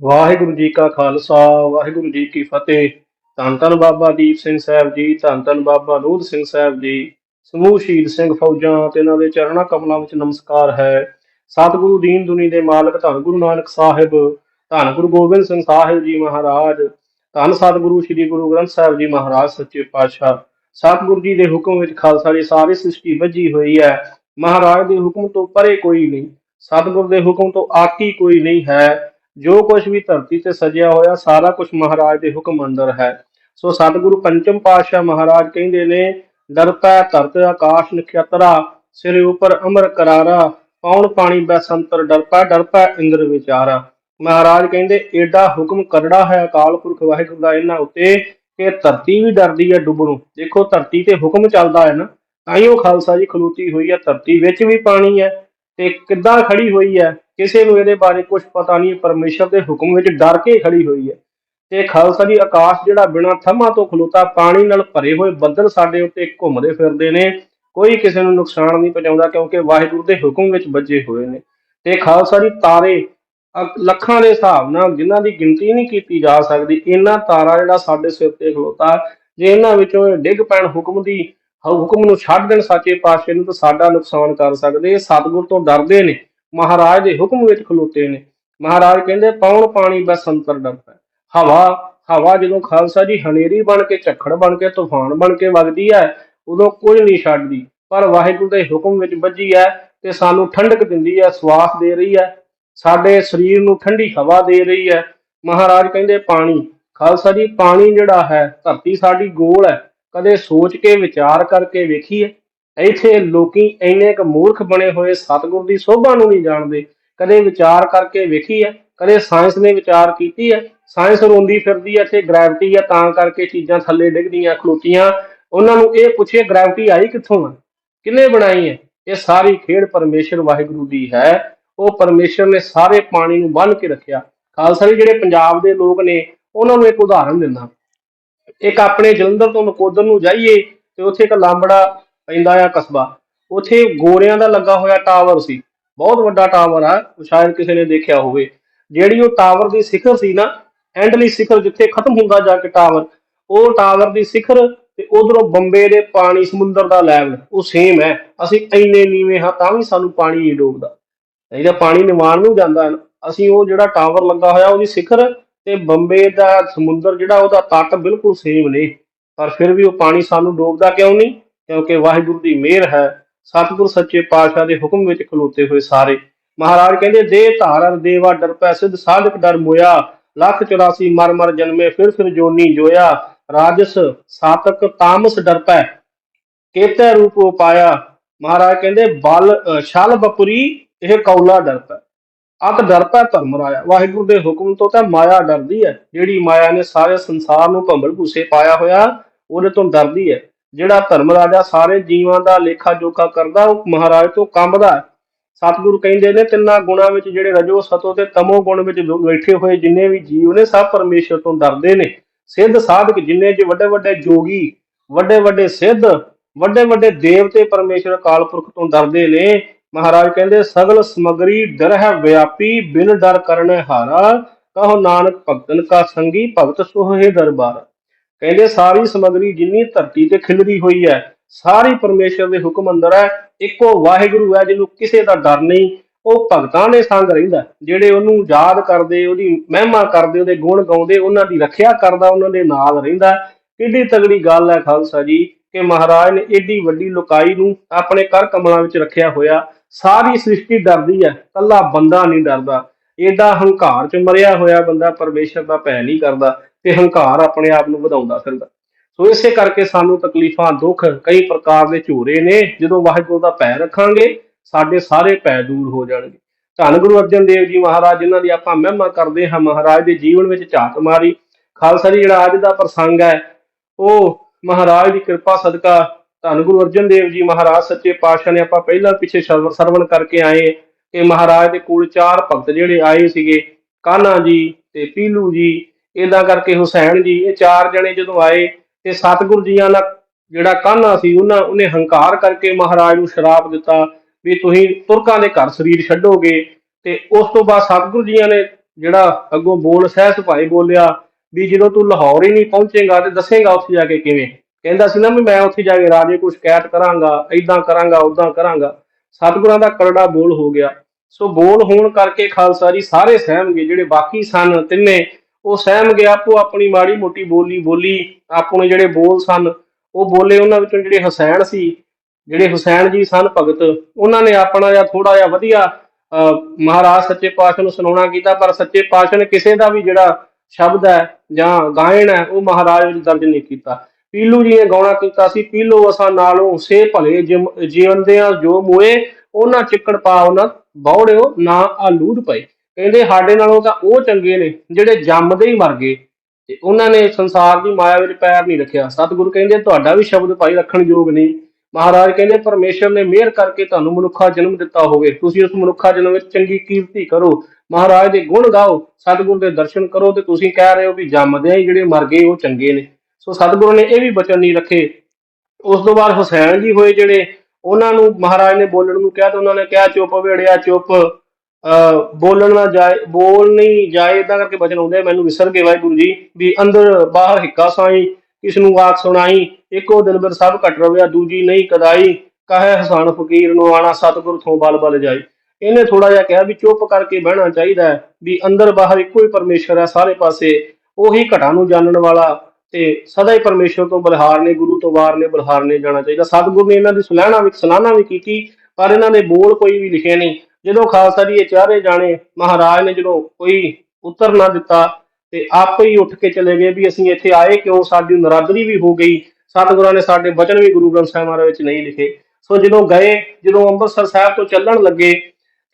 ਵਾਹਿਗੁਰੂ ਜੀ ਕਾ ਖਾਲਸਾ, ਵਾਹਿਗੁਰੂ ਜੀ ਕੀ ਫਤਿਹ। ਧੰਨ ਧੰਨ ਬਾਬਾ ਦੀਪ ਸਿੰਘ ਸਾਹਿਬ ਜੀ, ਧੰਨ ਧੰਨ ਬਾਬਾ ਨੂਰ ਸਿੰਘ ਸਾਹਿਬ ਜੀ, ਸਮੂਹ ਸ਼ਹੀਦ ਸਿੰਘ ਫੌਜਾਂ ਤੇ ਇਹਨਾਂ ਦੇ ਚਰਣਾ ਕਮਲਾਂ ਵਿੱਚ ਨਮਸਕਾਰ ਹੈ। ਸਤਿਗੁਰੂ ਦੀਨ ਦੁਨੀ ਦੇ ਮਾਲਕ ਧੰਨ ਗੁਰੂ ਨਾਨਕ ਸਾਹਿਬ, ਧੰਨ ਗੁਰੂ ਗੋਬਿੰਦ ਸਿੰਘ ਸਾਹਿਬ ਜੀ ਮਹਾਰਾਜ, ਧੰਨ ਸਤਿਗੁਰੂ ਸ੍ਰੀ ਗੁਰੂ ਗ੍ਰੰਥ ਸਾਹਿਬ ਜੀ ਮਹਾਰਾਜ ਸੱਚੇ ਪਾਤਸ਼ਾਹ। ਸਤਿਗੁਰੂ ਜੀ ਦੇ ਹੁਕਮ ਵਿੱਚ ਖਾਲਸਾ ਦੀ ਸਾਰੀ ਸ੍ਰਿਸ਼ਟੀ ਵੱਜੀ ਹੋਈ ਹੈ। ਮਹਾਰਾਜ ਦੇ ਹੁਕਮ ਤੋਂ ਪਰੇ ਕੋਈ ਨਹੀਂ, ਸਤਿਗੁਰ ਦੇ ਹੁਕਮ ਤੋਂ ਆਕੀ ਕੋਈ ਨਹੀਂ ਹੈ। ਜੋ ਕੁਝ ਵੀ ਧਰਤੀ ਤੇ ਸਜਿਆ ਹੋਇਆ, ਸਾਰਾ ਕੁਝ ਮਹਾਰਾਜ ਦੇ ਹੁਕਮ ਅੰਦਰ ਹੈ। ਸੋ ਸਤਿਗੁਰੂ ਪੰਚਮ ਪਾਤਸ਼ਾਹ ਮਹਾਰਾਜ ਕਹਿੰਦੇ ਨੇ ਦਰਪੈ ਧਰਤ ਆਕਾਸ਼ ਨਖਤਰਾ ਸਿਰ ਉਪਰ ਅਮਰ ਕਰਾਰਾ, ਪੌਣ ਪਾਣੀ ਬੈਸੰਤਰ ਡਰਪੈ ਡਰਪੈ ਇੰਦਰ ਵਿਚਾਰਾ। ਮਹਾਰਾਜ ਕਹਿੰਦੇ, ਏਡਾ ਹੁਕਮ ਕਰੜਾ ਹੈ ਅਕਾਲ ਪੁਰਖ ਵਾਹਿਗੁਰੂ ਦਾ ਇਹਨਾਂ ਉੱਤੇ ਕਿ ਧਰਤੀ ਵੀ ਡਰਦੀ ਹੈ ਡੁੱਬਣੋਂ। ਦੇਖੋ, ਧਰਤੀ ਤੇ ਹੁਕਮ ਚੱਲਦਾ ਹੈ ਨਾ, ਤਾਂ ਹੀ ਉਹ ਖਾਲਸਾ ਜੀ ਖਲੋਤੀ ਹੋਈ ਹੈ। ਧਰਤੀ ਵਿੱਚ ਵੀ ਪਾਣੀ ਹੈ ਤੇ ਕਿੱਦਾਂ ਖੜੀ ਹੋਈ ਹੈ? ਕਿਸੇ ਨੂੰ ਇਹਦੇ ਬਾਰੇ ਕੁਝ ਪਤਾ ਨਹੀਂ, ਪਰਮੇਸ਼ਰ ਦੇ ਹੁਕਮ ਵਿੱਚ ਡਰ ਕੇ ਖੜੀ ਹੋਈ ਹੈ। ਤੇ ਖਾਲਸਾ ਜੀ, ਆਕਾਸ਼ ਜਿਹੜਾ ਬਿਨਾਂ ਥੰਮਾਂ ਤੋਂ ਖਲੋਤਾ, ਪਾਣੀ ਨਾਲ ਭਰੇ ਹੋਏ ਬੱਦਲ ਸਾਡੇ ਉੱਤੇ ਘੁੰਮਦੇ ਫਿਰਦੇ ਨੇ। ਕੋਈ ਕਿਸੇ ਨੂੰ ਨੁਕਸਾਨ ਨਹੀਂ ਪਹੁੰਚਾਉਂਦਾ ਕਿਉਂਕਿ ਵਾਹਿਗੁਰੂ ਦੇ ਹੁਕਮ ਵਿੱਚ ਵੱਜੇ ਹੋਏ ਨੇ। ਤੇ ਖਾਲਸਾ ਜੀ, ਤਾਰੇ ਲੱਖਾਂ ਦੇ ਹਿਸਾਬ ਨਾਲ ਜਿਨ੍ਹਾਂ ਦੀ ਗਿਣਤੀ ਨਹੀਂ ਕੀਤੀ ਜਾ ਸਕਦੀ, ਇਹਨਾਂ ਤਾਰਾ ਜਿਹੜਾ ਸਾਡੇ ਸਿਰ ਤੇ ਖਲੋਤਾ, ਜੇ ਇਹਨਾਂ ਵਿੱਚੋਂ ਇਹ ਡਿੱਗ ਪੈਣ ਹੁਕਮ ਦੀ, ਹੁਕਮ ਨੂੰ ਛੱਡ ਦੇਣ ਸੱਚੇ ਪਾਤਸ਼ਾਹ ਨੂੰ ਤਾਂ ਸਾਡਾ ਨੁਕਸਾਨ ਕਰ ਸਕਦੇ। ਇਹ ਸਤਿਗੁਰ ਤੋਂ ਡਰਦੇ ਨੇ। ਮਹਾਰਾਜ ਦੇ ਹੁਕਮ ਵਿੱਚ ਖਲੋਤੇ ਨੇ। ਮਹਾਰਾਜ ਕਹਿੰਦੇ, ਪੌਣ ਪਾਣੀ ਬਸ ਅੰਤਰ ਹੈ। ਹਵਾ ਹਵਾ ਜਦੋਂ ਖਾਲਸਾ ਜੀ ਹਨੇਰੀ ਬਣ ਕੇ, ਝੱਖੜ ਬਣ ਕੇ, ਤੂਫਾਨ ਬਣ ਕੇ ਵਗਦੀ ਹੈ, ਉਦੋਂ ਕੁਝ ਨਹੀਂ ਛੱਡਦੀ। ਪਰ ਵਾਹਿਗੁਰੂ ਦੇ ਹੁਕਮ ਵਿੱਚ ਵੱਜੀ ਹੈ ਤੇ ਸਾਨੂੰ ਠੰਡਕ ਦਿੰਦੀ ਹੈ, ਸਵਾਸ ਦੇ ਰਹੀ ਹੈ। ਸਾਡੇ ਸਰੀਰ ਨੂੰ ਠੰਡੀ ਹਵਾ ਦੇ ਰਹੀ ਹੈ। ਮਹਾਰਾਜ ਕਹਿੰਦੇ, ਪਾਣੀ, ਖਾਲਸਾ ਜੀ, ਪਾਣੀ ਜਿਹੜਾ ਹੈ, ਧਰਤੀ ਸਾਡੀ ਗੋਲ ਹੈ। ਕਦੇ ਸੋਚ ਕੇ, ਵਿਚਾਰ ਕਰਕੇ ਵੇਖੀਏ। ਇੱਥੇ ਲੋਕੀ ਇੰਨੇ ਕੁ ਮੂਰਖ ਬਣੇ ਹੋਏ ਸਤਿਗੁਰ ਦੀ ਸੋਭਾ ਨੂੰ ਨਹੀਂ ਜਾਣਦੇ। ਕਦੇ ਵਿਚਾਰ ਕਰਕੇ ਵੇਖੀ ਹੈ, ਕਦੇ ਸਾਇੰਸ ਨੇ ਵਿਚਾਰ ਕੀਤੀ ਹੈ। ਸਾਇੰਸ ਰੋਂਦੀ ਫਿਰਦੀ ਹੈ, ਇੱਥੇ ਗ੍ਰੈਵਿਟੀ ਹੈ, ਤਾਂ ਕਰਕੇ ਚੀਜ਼ਾਂ ਥੱਲੇ ਡਿੱਗਦੀਆਂ, ਖਲੋਤੀਆਂ। ਉਹਨਾਂ ਨੂੰ ਇਹ ਪੁੱਛੇ ਗ੍ਰੈਵਿਟੀ ਆਈ ਕਿੱਥੋਂ ਆ? ਕਿੰਨੇ ਬਣਾਈ ਹੈ? ਇਹ ਸਾਰੀ ਖੇਡ ਪਰਮੇਸ਼ਰ ਵਾਹਿਗੁਰੂ ਦੀ ਹੈ। ਉਹ ਪਰਮੇਸ਼ਰ ਨੇ ਸਾਰੇ ਪਾਣੀ ਨੂੰ ਬੰਨ੍ਹ ਕੇ ਰੱਖਿਆ। ਖਾਲਸਾ ਜੀ, ਜਿਹੜੇ ਪੰਜਾਬ ਦੇ ਲੋਕ ਨੇ, ਉਹਨਾਂ ਨੂੰ ਇੱਕ ਉਦਾਹਰਨ ਦਿੰਦਾ। ਇੱਕ ਆਪਣੇ ਜਲੰਧਰ ਤੋਂ ਨਕੋਦਰ ਨੂੰ ਜਾਈਏ ਤੇ ਉੱਥੇ ਇੱਕ ਲਾਂਬੜਾ ਪੈਂਦਾ ਆ ਕਸਬਾ। ਉੱਥੇ ਗੋਰਿਆਂ ਦਾ ਲੱਗਾ ਹੋਇਆ ਟਾਵਰ ਸੀ। ਬਹੁਤ ਵੱਡਾ ਟਾਵਰ ਆ ਸ਼ਾਇਦ ਕਿਸੇ ਨੇ ਦੇਖਿਆ ਹੋਵੇ। ਜਿਹੜੀ ਉਹ ਟਾਵਰ ਦੀ ਸਿਖਰ ਸੀ ਨਾ, ਐਂਡਲੀ ਸਿਖਰ ਜਿੱਥੇ ਖਤਮ ਹੁੰਦਾ ਜਾ ਕੇ ਟਾਵਰ, ਉਹ ਟਾਵਰ ਦੀ ਸਿਖਰ ਤੇ ਉਧਰੋਂ ਬੰਬੇ ਦੇ ਪਾਣੀ ਸਮੁੰਦਰ ਦਾ ਲੈਵਲ, ਉਹ ਸੇਮ ਹੈ। ਅਸੀਂ ਇੰਨੇ ਨੀਵੇਂ ਹਾਂ, ਤਾਂ ਵੀ ਸਾਨੂੰ ਪਾਣੀ ਨਹੀਂ ਡੋਬਦਾ। ਇਹਦਾ ਪਾਣੀ ਨਿਵਾਣ ਨੂੰ ਜਾਂਦਾ ਅਸੀਂ ਉਹ ਜਿਹੜਾ ਟਾਵਰ ਲੱਗਾ ਹੋਇਆ, ਉਹਦੀ ਸਿਖਰ ਤੇ ਬੰਬੇ ਦਾ ਸਮੁੰਦਰ ਜਿਹੜਾ, ਉਹਦਾ ਤੱਟ ਬਿਲਕੁਲ ਸੇਮ ਨੇ। ਪਰ ਫਿਰ ਵੀ ਉਹ ਪਾਣੀ ਸਾਨੂੰ ਡੋਬਦਾ ਕਿਉਂ ਨਹੀਂ? ਕਿਉਂਕਿ ਵਾਹਿਗੁਰੂ ਦੀ ਮਿਹਰ ਹੈ ਸਤਿਗੁਰ ਸੱਚੇ ਪਾਤਸ਼ਾਹ ਦੇ ਹੁਕਮ ਵਿੱਚ ਖਲੋਤੇ ਹੋਏ ਸਾਰੇ। ਮਹਾਰਾਜ ਕਹਿੰਦੇ ਦੇ ਧਾਰਨ ਦੇਵਾ ਡਰ ਪੈ ਸਿਧ ਸਾਧਕ ਡਰ ਮੋਇਆ ਲੱਖ 84 ਮਰ ਮਰ ਜਨਮੇ ਫਿਰ ਫਿਰ ਜੋਨੀ ਜੋਇਆ ਰਾਜਸ ਸਾਤਕ ਤਾਮਸ ਡਰ ਪੈ ਕੇਤੇ ਰੂਪ ਉਪਾਇਆ ਮਹਾਰਾਜ ਕਹਿੰਦੇ ਬਲ ਅ, ਛਲ ਬਪੁਰੀ ਇਹ ਕੌਲਾ ਡਰ ਪੈ। ਅਤ ਡਰਤਾ ਧਰਮ ਰਾਇਆ। ਵਾਹਿਗੁਰੂ ਦੇ ਹੁਕਮ ਤੋਂ ਤਾਂ ਮਾਇਆ ਡਰਦੀ ਹੈ। ਜਿਹੜੀ ਮਾਇਆ ਨੇ ਸਾਰੇ ਸੰਸਾਰ ਨੂੰ ਭੰਬਲ ਭੂਸੇ ਪਾਇਆ ਹੋਇਆ ਉਹਦੇ ਤੋਂ ਡਰਦੀ ਹੈ। ਜਿਹੜਾ ਧਰਮ ਰਾਜਾ ਸਾਰੇ ਜੀਵਾਂ ਦਾ ਲੇਖਾ ਜੋਖਾ ਕਰਦਾ, ਉਹ ਮਹਾਰਾਜ ਤੋਂ ਕੰਬਦਾ ਸਤਿਗੁਰੂ ਕਹਿੰਦੇ ਨੇ, ਤਿੰਨਾਂ ਗੁਣਾਂ ਵਿੱਚ ਜਿਹੜੇ ਰਜੋ ਸਤੋ ਤੇ ਤਮੋ ਗੁਣ ਵਿੱਚ ਬੈਠੇ ਹੋਏ ਜਿੰਨੇ ਵੀ ਜੀਵ ਨੇ, ਸਭ ਪਰਮੇਸ਼ਰ ਤੋਂ ਡਰਦੇ ਨੇ। ਸਿੱਧ ਸਾਧਕ ਜਿੰਨੇ ਚ ਵੱਡੇ ਵੱਡੇ ਜੋਗੀ ਵੱਡੇ ਵੱਡੇ ਸਿੱਧ ਵੱਡੇ ਵੱਡੇ ਦੇਵਤੇ ਪਰਮੇਸ਼ਰ ਅਕਾਲ ਪੁਰਖ ਤੋਂ ਡਰਦੇ ਨੇ। ਮਹਾਰਾਜ ਕਹਿੰਦੇ, ਸਗਲ ਸਮਗਰੀ ਡਰ ਹੈ ਵਿਆਪੀ, ਬਿਨ ਡਰ ਕਰਨੇ ਹਾਰਾ। ਕਹੋ ਨਾਨਕ ਭਗਤਨ ਕਾ ਸੰਗੀ, ਭਗਤ ਸੁਹੇ ਦਰਬਾਰ। ਕਹਿੰਦੇ ਸਾਰੀ ਸਮਗਰੀ ਜਿੰਨੀ ਧਰਤੀ ਤੇ ਖਿਲਰੀ ਹੋਈ ਹੈ, ਸਾਰੀ ਪਰਮੇਸ਼ਰ ਦੇ ਹੁਕਮ ਅੰਦਰ ਹੈ, ਇੱਕੋ ਵਾਹਿਗੁਰੂ ਹੈ ਜਿਹਨੂੰ ਕਿਸੇ ਦਾ ਡਰ ਨਹੀਂ, ਉਹ ਭਗਤਾਂ ਦੇ ਸੰਗ ਰਹਿੰਦਾ ਜਿਹੜੇ ਉਹਨੂੰ ਯਾਦ ਕਰਦੇ, ਉਹਦੀ ਮਹਿਮਾ ਕਰਦੇ, ਉਹਦੇ ਗੁਣ ਗਾਉਂਦੇ, ਉਹਨਾਂ ਦੀ ਰੱਖਿਆ ਕਰਦਾ, ਉਹਨਾਂ ਦੇ ਨਾਲ ਰਹਿੰਦਾ ਕਿੱਡੀ ਤਗੜੀ ਗੱਲ ਹੈ ਖਾਲਸਾ ਜੀ ਕਿ ਮਹਾਰਾਜ ਨੇ ਏਡੀ ਵੱਡੀ ਲੋਕਾਈ ਨੂੰ ਆਪਣੇ ਕਰ ਕਮਲਾਂ ਵਿੱਚ ਰੱਖਿਆ ਹੋਇਆ, ਸਾਰੀ ਸ੍ਰਿਸ਼ਟੀ ਡਰਦੀ ਹੈ ਕੱਲਾ ਬੰਦਾ ਨਹੀਂ ਡਰਦਾ। ਏਡਾ ਹੰਕਾਰ ਚ ਮਰਿਆ ਹੋਇਆ ਬੰਦਾ ਪਰਮੇਸ਼ਰ ਦਾ ਭੈ ਨਹੀਂ ਕਰਦਾ। ਤੇ ਹੰਕਾਰ ਆਪਣੇ ਆਪ ਨੂੰ ਵਧਾਉਂਦਾ ਫਿਰਦਾ। ਸੋ ਇਸੇ ਕਰਕੇ ਸਾਨੂੰ ਤਕਲੀਫਾਂ, ਦੁੱਖ ਕਈ ਪ੍ਰਕਾਰ ਦੇ ਝੂਰੇ ਨੇ, ਜਦੋਂ ਵਾਹਿਗੁਰੂ ਦਾ ਭੈ ਰੱਖਾਂਗੇ, ਸਾਡੇ ਸਾਰੇ ਪੈ ਦੂਰ ਹੋ ਜਾਣਗੇ। ਧੰਨ ਗੁਰੂ ਅਰਜਨ ਦੇਵ ਜੀ ਮਹਾਰਾਜ, ਜਿਨ੍ਹਾਂ ਦੀ ਆਪਾਂ ਮਹਿਮਾ ਕਰਦੇ ਹਾਂ, ਮਹਾਰਾਜ ਦੇ ਜੀਵਨ ਵਿੱਚ ਝਾਕ ਮਾਰੀ। ਖਾਲਸਾ ਜੀ, ਜਿਹੜਾ ਅੱਜ ਦਾ ਪ੍ਰਸੰਗ ਹੈ, ਉਹ ਮਹਾਰਾਜ ਦੀ ਕਿਰਪਾ, ਸਦਕਾ ਧੰਨ ਗੁਰੂ ਅਰਜਨ ਦੇਵ ਜੀ ਮਹਾਰਾਜ, ਸੱਚੇ ਪਾਤਸ਼ਾਹ ਨੇ ਆਪਾਂ ਪਹਿਲਾਂ ਪਿੱਛੇ ਸਰਵ- ਸਰਵਣ ਕਰਕੇ ਆਏ ਕਿ ਮਹਾਰਾਜ ਦੇ ਕੋਲ ਚਾਰ ਭਗਤ ਜਿਹੜੇ ਆਏ ਸੀਗੇ ਕਾन्हा ਜੀ ਤੇ ਪੀਲੂ ਜੀ ਇਦਾਂ ਕਰਕੇ ਹੁਸੈਨ ਜੀ, ਇਹ ਚਾਰ ਜਣੇ ਜਦੋਂ ਆਏ ਤੇ ਸਤਿਗੁਰੂ ਜੀਆਂ ਦਾ ਜਿਹੜਾ ਕਾਹਨਾ ਸੀ, ਉਹਨਾਂ, ਉਹਨੇ ਹੰਕਾਰ ਕਰਕੇ ਮਹਾਰਾਜ ਨੂੰ ਸ਼ਰਾਪ ਦਿੱਤਾ ਵੀ ਤੁਸੀਂ ਤੁਰਕਾਂ ਦੇ ਘਰ ਸਰੀਰ ਛੱਡੋਗੇ ਤੇ ਉਸ ਤੋਂ ਬਾਅਦ ਸਤਿਗੁਰੂ ਜੀਆਂ ਨੇ ਜਿਹੜਾ ਅੱਗੋਂ ਬੋਲ ਸਹਿ ਭਾਈ ਬੋਲਿਆ ਵੀ ਜਦੋਂ ਤੂੰ ਲਾਹੌਰ ਹੀ ਨਹੀਂ ਪਹੁੰਚੇਗਾ ਤੇ ਦੱਸੇਗਾ ਉੱਥੇ ਜਾ ਕੇ ਕਿਵੇਂ? ਕਹਿੰਦਾ ਸੀ ਨਾ ਵੀ ਮੈਂ ਉੱਥੇ ਜਾ ਕੇ ਰਾਜੇ ਕੋਲ ਸ਼ਿਕਾਇਤ ਕਰਾਂਗਾ ਐਦਾਂ ਕਰਾਂਗਾ ਉਦਾਂ ਕਰਾਂਗਾ। ਸਤਿਗੁਰਾਂ ਦਾ ਕਰੜਾ ਬੋਲ ਹੋ ਗਿਆ। ਸੋ ਬੋਲ ਹੋਣ ਕਰਕੇ ਖਾਲਸਾ ਜੀ ਸਾਰੇ ਸਹਿਮ ਗਏ ਜਿਹੜੇ ਬਾਕੀ ਸਨ ਤਿੰਨੇ ਉਹ ਸਹਿਮ ਗਿਆ ਆਪੋ ਆਪਣੀ ਮਾੜੀ ਮੋਟੀ ਬੋਲੀ ਬੋਲੀ ਆਪਣੇ ਜਿਹੜੇ ਬੋਲ ਸਨ ਉਹ ਬੋਲੇ ਉਹਨਾਂ ਵਿੱਚੋਂ ਜਿਹੜੇ ਹੁਸੈਨ ਸੀ ਜਿਹੜੇ ਹੁਸੈਨ ਜੀ ਸਨ ਭਗਤ ਉਹਨਾਂ ਨੇ ਆਪਣਾ ਜਾਂ ਥੋੜਾ ਜਿਹਾ ਵਧੀਆ ਅਹ, ਮਹਾਰਾਜ ਸੱਚੇ ਪਾਤਸ਼ਾਹ ਨੂੰ ਸੁਣਾਉਣਾ ਕੀਤਾ ਪਰ ਸੱਚੇ ਪਾਤਸ਼ਾਹ ਨੇ ਕਿਸੇ ਦਾ ਵੀ ਜਿਹੜਾ ਸ਼ਬਦ ਹੈ ਜਾਂ ਗਾਇਣ ਹੈ ਉਹ ਮਹਾਰਾਜ ਵਿੱਚ ਦਰਜ ਨਹੀਂ ਕੀਤਾ। ਪੀਲੂ ਜੀ ਨੇ ਗਾਉਣਾ ਕੀਤਾ ਸੀ ਪੀਲੋ ਅਸਾਂ ਨਾਲੋਂ ਸੇ ਭਲੇ ਜਿਮ- ਜੀਵੰਦਿਆਂ ਜੋ ਮੋਏ ਉਹਨਾਂ ਚਿੱਕੜ ਪਾ ਉਹਨਾਂ ਬੌੜਿਓ ਨਾ ਆਲੂਦ ਪਏ। ਕਹਿੰਦੇ ਸਾਡੇ ਨਾਲੋਂ ਤਾਂ ਉਹ ਚੰਗੇ ਨੇ ਜਿਹੜੇ ਜੰਮਦੇ ਹੀ ਮਰ ਗਏ। ਤੇ ਉਹਨਾਂ ਨੇ ਸੰਸਾਰ ਦੀ ਮਾਇਆ ਵਿੱਚ ਪੈਰ ਨਹੀਂ ਰੱਖਿਆ। ਸਤਿਗੁਰੂ ਕਹਿੰਦੇ, ਤੁਹਾਡਾ ਵੀ ਸ਼ਬਦ ਭਾਈ ਰੱਖਣ ਯੋਗ ਨਹੀਂ। ਮਹਾਰਾਜ ਕਹਿੰਦੇ, ਪਰਮੇਸ਼ਰ ਨੇ ਮਿਹਰ ਕਰਕੇ ਤੁਹਾਨੂੰ ਮਨੁੱਖਾ ਜਨਮ ਦਿੱਤਾ ਹੋਵੇ। ਤੁਸੀਂ ਉਸ ਮਨੁੱਖਾ ਜਨਮ ਵਿੱਚ ਚੰਗੀ ਕੀਰਤੀ ਕਰੋ। ਮਹਾਰਾਜ ਦੇ ਗੁਣ ਗਾਓ, ਸਤਿਗੁਰੂ ਦੇ ਦਰਸ਼ਨ ਕਰੋ ਤੇ ਤੁਸੀਂ ਕਹਿ ਰਹੇ ਹੋ ਵੀ ਜੰਮਦਿਆਂ ਹੀ ਜਿਹੜੇ ਮਰ ਗਏ, ਉਹ ਚੰਗੇ ਨੇ। ਸੋ ਸਤਿਗੁਰੂ ਨੇ ਇਹ ਵੀ ਬਚਨ ਨਹੀਂ ਰੱਖੇ। ਉਸ ਤੋਂ ਬਾਅਦ ਹੁਸੈਨ ਜੀ ਹੋਏ ਜਿਹੜੇ, ਉਹਨਾਂ ਨੂੰ ਮਹਾਰਾਜ ਨੇ ਬੋਲਣ ਨੂੰ ਕਿਹਾ ਤੇ ਉਹਨਾਂ ਨੇ ਕਿਹਾ, ਚੁੱਪ ਵੇੜਿਆ, ਚੁੱਪ। ਬੋਲਣ ਨਾ ਜਾਏ, ਬੋਲ ਨਹੀਂ ਜਾਏ ਇਦਾਂ ਕਰਕੇ ਬਚਨ ਆਉਂਦੇ ਮੈਨੂੰ ਵਿਸਰ ਗਏ ਵਾਹਿਗੁਰੂ ਜੀ, ਵੀ ਅੰਦਰ ਬਾਹਰ ਹਿੱਕਾ ਸਾਈ ਕਿਸ ਨੂੰ ਆਖ ਸੁਣਾਈ, ਇੱਕੋ ਦਿਲ ਬਿਰ ਸਭ ਘਟ ਰਵਿਆ, ਦੂਜੀ ਨਹੀਂ ਕਦਾਈ, ਕਹੇ ਹਸਾਨ ਫਕੀਰ ਨੂੰ ਆਣਾ ਸਤਿਗੁਰ ਤੋਂ ਬਲ ਬਲ ਜਾਈ। ਇਹਨੇ ਥੋੜਾ ਜਿਹਾ ਕਿਹਾ ਵੀ ਚੁੱਪ ਕਰਕੇ ਬਹਿਣਾ ਚਾਹੀਦਾ ਹੈ, ਵੀ ਅੰਦਰ ਬਾਹਰ ਇੱਕੋ ਹੀ ਪਰਮੇਸ਼ਰ ਹੈ ਸਾਰੇ ਪਾਸੇ, ਉਹੀ ਘਟਾਂ ਨੂੰ ਜਾਣਨ ਵਾਲਾ ਤੇ ਸਦਾ ਹੀ ਪਰਮੇਸ਼ਰ ਤੋਂ ਬਲਹਾਰ ਨੇ, ਗੁਰੂ ਤੋਂ ਵਾਰ ਨੇ, ਬਲਹਾਰ ਨੇ ਜਾਣਾ ਚਾਹੀਦਾ। ਸਤਿਗੁਰ ਨੇ ਇਹਨਾਂ ਦੀ ਸੁਲਹਿਣਾ ਵੀ ਸਲਾਹਨਾ ਵੀ ਕੀਤੀ, ਪਰ ਇਹਨਾਂ ਨੇ ਬੋਲ ਕੋਈ ਵੀ ਲਿਖੇ ਨਹੀਂ। ਜਦੋਂ ਖਾਲਸਾ ਜੀ ਇਹ ਚਾਰੇ ਜਾਣੇ ਮਹਾਰਾਜ ਨੇ ਜਦੋਂ ਕੋਈ ਉੱਤਰ ਨਾ ਦਿੱਤਾ ਤੇ ਆਪੇ ਹੀ ਉੱਠ ਕੇ ਚਲੇ ਗਏ ਵੀ ਅਸੀਂ ਇੱਥੇ ਆਏ ਕਿਉਂ? ਸਾਡੀ ਨਰਾਦਰੀ ਵੀ ਹੋ ਗਈ। ਸਤਿਗੁਰਾਂ ਨੇ ਸਾਡੇ ਬਚਨ ਵੀ ਗੁਰੂ ਗ੍ਰੰਥ ਸਾਹਿਬ ਮਹਾਰਾਜ ਵਿੱਚ ਨਹੀਂ ਲਿਖੇ। ਸੋ ਜਦੋਂ ਗਏ, ਜਦੋਂ ਅੰਮ੍ਰਿਤਸਰ ਸਾਹਿਬ ਤੋਂ ਚੱਲਣ ਲੱਗੇ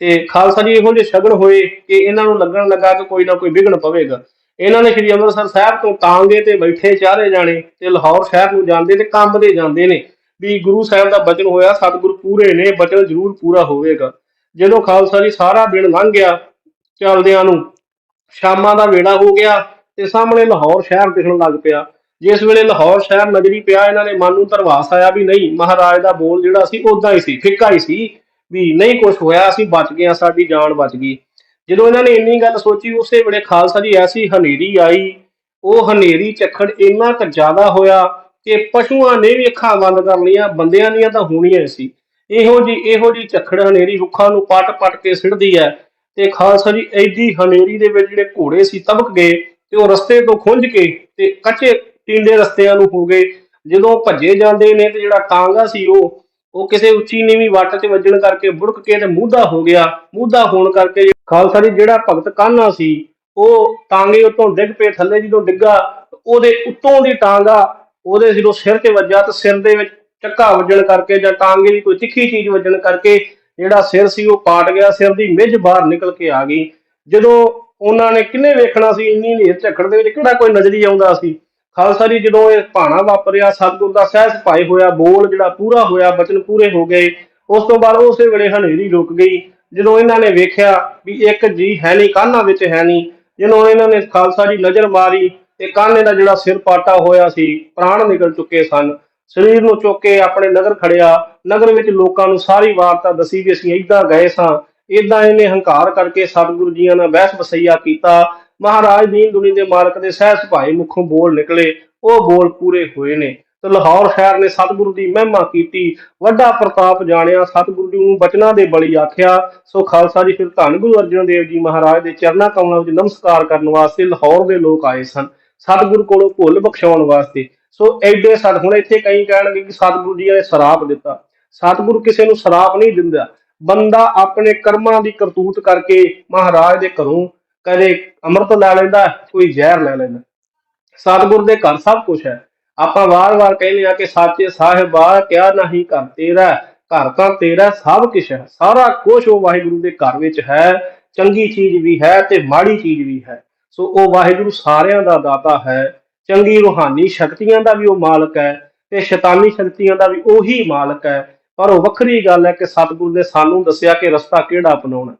ਤੇ ਖਾਲਸਾ ਜੀ ਇਹੋ ਜਿਹੇ ਸ਼ਗਨ ਹੋਏ ਕਿ ਇਹਨਾਂ ਨੂੰ ਲੱਗਣ ਲੱਗਾ ਕਿ ਕੋਈ ਨਾ ਕੋਈ ਵਿਘਨ ਪਵੇਗਾ। ਇਹਨਾਂ ਨੇ ਸ਼੍ਰੀ ਅੰਮ੍ਰਿਤਸਰ ਸਾਹਿਬ ਤੋਂ ਤਾਂਗੇ ਤੇ ਬੈਠੇ ਚਾਰੇ ਜਾਣੇ ਤੇ ਲਾਹੌਰ ਸ਼ਹਿਰ ਨੂੰ ਜਾਂਦੇ ਤੇ ਕੰਬਦੇ ਜਾਂਦੇ ਨੇ ਵੀ ਗੁਰੂ ਸਾਹਿਬ ਦਾ ਬਚਨ ਹੋਇਆ, ਸਤਿਗੁਰ ਪੂਰੇ ਨੇ, ਬਚਨ ਜ਼ਰੂਰ ਪੂਰਾ ਹੋਵੇਗਾ। ਜਦੋਂ ਖਾਲਸਾ ਜੀ ਸਾਰਾ ਦਿਨ ਲੰਘ ਗਿਆ ਚੱਲਦਿਆਂ ਨੂੰ, ਸ਼ਾਮਾਂ ਦਾ ਵੇੜਾ ਹੋ ਗਿਆ ਤੇ ਸਾਹਮਣੇ ਲਾਹੌਰ ਸ਼ਹਿਰ ਦਿਖਣ ਲੱਗ ਪਿਆ। ਜਿਸ ਵੇਲੇ ਲਾਹੌਰ ਸ਼ਹਿਰ ਨਜ਼ਰੀ ਪਿਆ, ਇਹਨਾਂ ਨੇ ਮਨ ਨੂੰ ਧਰਵਾਸ ਆਇਆ ਵੀ ਨਹੀਂ, ਮਹਾਰਾਜ ਦਾ ਬੋਲ ਜਿਹੜਾ ਸੀ ਉਦਾਂ ਹੀ ਸੀ, ਫਿੱਕਾ ਹੀ ਸੀ ਵੀ ਨਹੀਂ ਕੁਝ ਹੋਇਆ, ਅਸੀਂ ਬਚ ਗਏ ਸਾਡੀ ਜਾਨ ਬਚ ਗਈ। ਜਦੋਂ ਇਹਨਾਂ ਨੇ ਇੰਨੀ ਗੱਲ ਸੋਚੀ, ਉਸੇ ਵੇਲੇ ਖਾਲਸਾ ਜੀ ਐਸੀ ਹਨੇਰੀ ਆਈ। ਉਹ ਹਨੇਰੀ ਝੱਖੜ ਇੰਨਾ ਕੁ ਜ਼ਿਆਦਾ ਹੋਇਆ ਕਿ ਪਸ਼ੂਆਂ ਨੇ ਵੀ ਅੱਖਾਂ ਬੰਦ ਕਰ ਲਈਆਂ, ਬੰਦਿਆਂ ਦੀਆਂ ਤਾਂ ਹੋਣੀਆਂ ਸੀ। ਇਹੋ ਜੀ ਇਹੋ ਜੀ ਝੱਖੜ ਹਨੇਰੀ ਰੁੱਖਾਂ ਨੂੰ ਪਟ-ਪਟ ਕੇ ਸਿੱਟਦੀ ਹੈ ਤੇ ਖਾਲਸਾ ਜੀ ਐਡੀ ਹਨੇਰੀ ਦੇ ਵਿੱਚ ਜਿਹੜੇ ਘੋੜੇ ਸੀ ਤਬਕ ਗਏ ਤੇ ਉਹ ਰਸਤੇ ਤੋਂ ਖੁੰਝ ਕੇ ਤੇ ਕੱਚੇ ਟਿੰਡੇ ਰਸਤਿਆਂ ਨੂੰ ਹੋ ਗਏ। ਜਦੋਂ ਭੱਜੇ ਜਾਂਦੇ ਨੇ ਤੇ ਜਿਹੜਾ ਟਾਂਗਾ ਸੀ ਉਹ ਉਹ ਕਿਸੇ ਉੱਚੀ ਨੀਵੀਂ ਵੱਟ 'ਚ ਵੱਜਣ ਕਰਕੇ ਬੁੜਕ ਕੇ ਤੇ ਮੂਧਾ ਹੋ ਗਿਆ। ਮੂਧਾ ਹੋਣ ਕਰਕੇ ਖਾਲਸਾ ਜੀ ਜਿਹੜਾ ਭਗਤ ਕਾਨਾ ਸੀ, ਉਹ ਟਾਂਗੇ ਉਤੋਂ ਡਿੱਗ ਪਏ, ਥੱਲੇ ਜਦੋਂ ਡਿੱਗਾ, ਉਹਦੇ ਉੱਤੋਂ ਦੀ ਟਾਂਗਾ ਉਹਦੇ ਜਦੋਂ ਸਿਰ 'ਤੇ ਵੱਜਾ ਤੇ ਸਿਰ ਦੇ ਵਿੱਚ ਚੱਕਾ ਵੱਜਣ ਕਰਕੇ ਜਾਂ ਟਾਂਗੇ ਦੀ ਕੋਈ ਤਿੱਖੀ ਚੀਜ਼ ਵੱਜਣ ਕਰਕੇ ਜਿਹੜਾ ਸਿਰ ਸੀ ਉਹ ਪਾਟ ਗਿਆ, ਸਿਰ ਦੀ ਮਿੱਝ ਬਾਹਰ ਨਿਕਲ ਕੇ ਆ ਗਈ। ਜਦੋਂ ਉਹਨਾਂ ਨੇ ਕਿੰਨੇ ਵੇਖਣਾ ਸੀ, ਇੰਨੀ ਹਨੇਰ ਝੱਖੜ ਦੇ ਵਿੱਚ ਕਿਹੜਾ ਕੋਈ ਨਜ਼ਰੀ ਆਉਂਦਾ ਸੀ? ਖਾਲਸਾ ਜੀ ਜਦੋਂ ਇਹ ਭਾਣਾ ਵਾਪਰਿਆ, ਸਤਿਗੁਰ ਦਾ ਸਹਿਜ ਭਾਈ ਹੋਇਆ, ਬੋਲ ਜਿਹੜਾ ਪੂਰਾ ਹੋਇਆ, ਬਚਨ ਪੂਰੇ ਹੋ ਗਏ, ਉਸ ਤੋਂ ਬਾਅਦ ਉਸੇ ਵੇਲੇ ਹਨੇਰੀ ਰੁਕ ਗਈ। ਜਦੋਂ ਇਹਨਾਂ ਨੇ ਵੇਖਿਆ ਵੀ ਇੱਕ ਜੀ ਹੈ ਨਹੀਂ ਕਾਹਨਾਂ ਵਿੱਚ ਹੈ ਨਹੀਂ, ਜਦੋਂ ਇਹਨਾਂ ਨੇ ਖਾਲਸਾ ਜੀ ਨਜ਼ਰ ਮਾਰੀ ਤੇ ਕਾਹਨੇ ਦਾ ਜਿਹੜਾ ਸਿਰ ਪਾਟਾ ਹੋਇਆ ਸੀ, ਪ੍ਰਾਣ ਨਿਕਲ ਚੁੱਕੇ ਸਨ। ਸਰੀਰ ਨੂੰ ਚੁੱਕ ਕੇ ਆਪਣੇ ਨਗਰ ਖੜਿਆ। ਨਗਰ ਵਿੱਚ ਲੋਕਾਂ ਨੂੰ ਸਾਰੀ ਵਾਰਤਾ ਦੱਸੀ ਵੀ ਅਸੀਂ ਏਦਾਂ ਗਏ ਸਾਂ। ਏਦਾਂ ਇਹਨੇ ਹੰਕਾਰ ਕਰਕੇ ਸਤਿਗੁਰੂ ਜੀਆਂ ਨਾਲ ਬਹਿਸ ਬਸਈਆ ਕੀਤਾ। ਮਹਾਰਾਜ ਦੀਨ ਦੁਨੀ ਦੇ ਮਾਲਕ ਦੇ ਸਹਿ ਭਾਈ ਮੁਖੋਂ ਬੋਲ ਨਿਕਲੇ। ਉਹ ਬੋਲ ਪੂਰੇ ਹੋਏ ਨੇ। ਤੇ ਲਾਹੌਰ ਸ਼ਹਿਰ ਨੇ ਸਤਿਗੁਰੂ ਦੀ ਮਹਿਮਾ ਕੀਤੀ। ਵੱਡਾ ਪ੍ਰਤਾਪ ਜਾਣਿਆ, ਸਤਿਗੁਰੂ ਜੀ ਨੂੰ ਬਚਨਾਂ ਦੇ ਬਲੀ ਆਖਿਆ। ਸੋ ਖਾਲਸਾ ਜੀ, ਫਿਰ ਧੰਨ ਗੁਰੂ ਅਰਜਨ ਦੇਵ ਜੀ ਮਹਾਰਾਜ ਦੇ ਚਰਨਾਂ ਕਮਲਾਂ ਵਿੱਚ ਨਮਸਕਾਰ ਕਰਨ ਵਾਸਤੇ ਲਾਹੌਰ ਦੇ ਲੋਕ ਆਏ ਸਨ। ਸਤਿਗੁਰੂ ਕੋਲੋਂ ਭੁੱਲ ਬਖਸ਼ਾਉਣ ਵਾਸਤੇ ਸੋ ਐਡੇ ਸਤ ਹੁਣ ਇੱਥੇ ਕਈ ਕਹਿਣਗੇ ਕਿ ਸਤਿਗੁਰੂ ਜੀ ਨੇ ਸਰਾਪ ਦਿੱਤਾ। ਸਤਿਗੁਰੂ ਕਿਸੇ ਨੂੰ ਸਰਾਪ ਨਹੀਂ ਦਿੰਦਾ। ਬੰਦਾ ਆਪਣੇ ਕਰਮਾਂ ਦੀ ਕਰਤੂਤ ਕਰਕੇ ਮਹਾਰਾਜ ਦੇ ਘਰੋਂ ਕਦੇ ਅੰਮ੍ਰਿਤ ਲੈ ਲੈਂਦਾ, ਕੋਈ ਜ਼ਹਿਰ ਲੈ ਲੈਂਦਾ। ਸਤਿਗੁਰ ਦੇ ਘਰ ਸਭ ਕੁਝ ਹੈ। ਆਪਾਂ ਵਾਰ-ਵਾਰ ਕਹਿੰਦੇ ਆ ਕਿ ਸਾਚੇ ਸਾਹਿਬਾ ਕਿਆ ਨਹੀਂ ਘਰ ਤੇਰਾ ਘਰ ਤਾਂ ਤੇਰਾ ਸਭ ਕੁਝ ਹੈ। ਸਾਰਾ ਕੁਝ ਉਹ ਵਾਹਿਗੁਰੂ ਦੇ ਘਰ ਵਿੱਚ ਹੈ। ਚੰਗੀ ਚੀਜ਼ ਵੀ ਹੈ ਤੇ ਮਾੜੀ ਚੀਜ਼ ਵੀ ਹੈ। ਸੋ ਉਹ ਵਾਹਿਗੁਰੂ ਸਾਰਿਆਂ ਦਾ ਦਾਤਾ ਹੈ। ਚੰਗੀ ਰੂਹਾਨੀ ਸ਼ਕਤੀਆਂ ਦਾ ਵੀ ਉਹ ਮਾਲਕ ਹੈ ਤੇ ਸ਼ੈਤਾਨੀ ਸ਼ਕਤੀਆਂ ਦਾ ਵੀ ਉਹੀ ਮਾਲਕ ਹੈ। ਪਰ ਉਹ ਵੱਖਰੀ ਗੱਲ ਹੈ ਕਿ ਸਤਿਗੁਰੂ ਨੇ ਸਾਨੂੰ ਦੱਸਿਆ ਕਿ ਰਸਤਾ ਕਿਹੜਾ ਅਪਣਾਉਣਾ,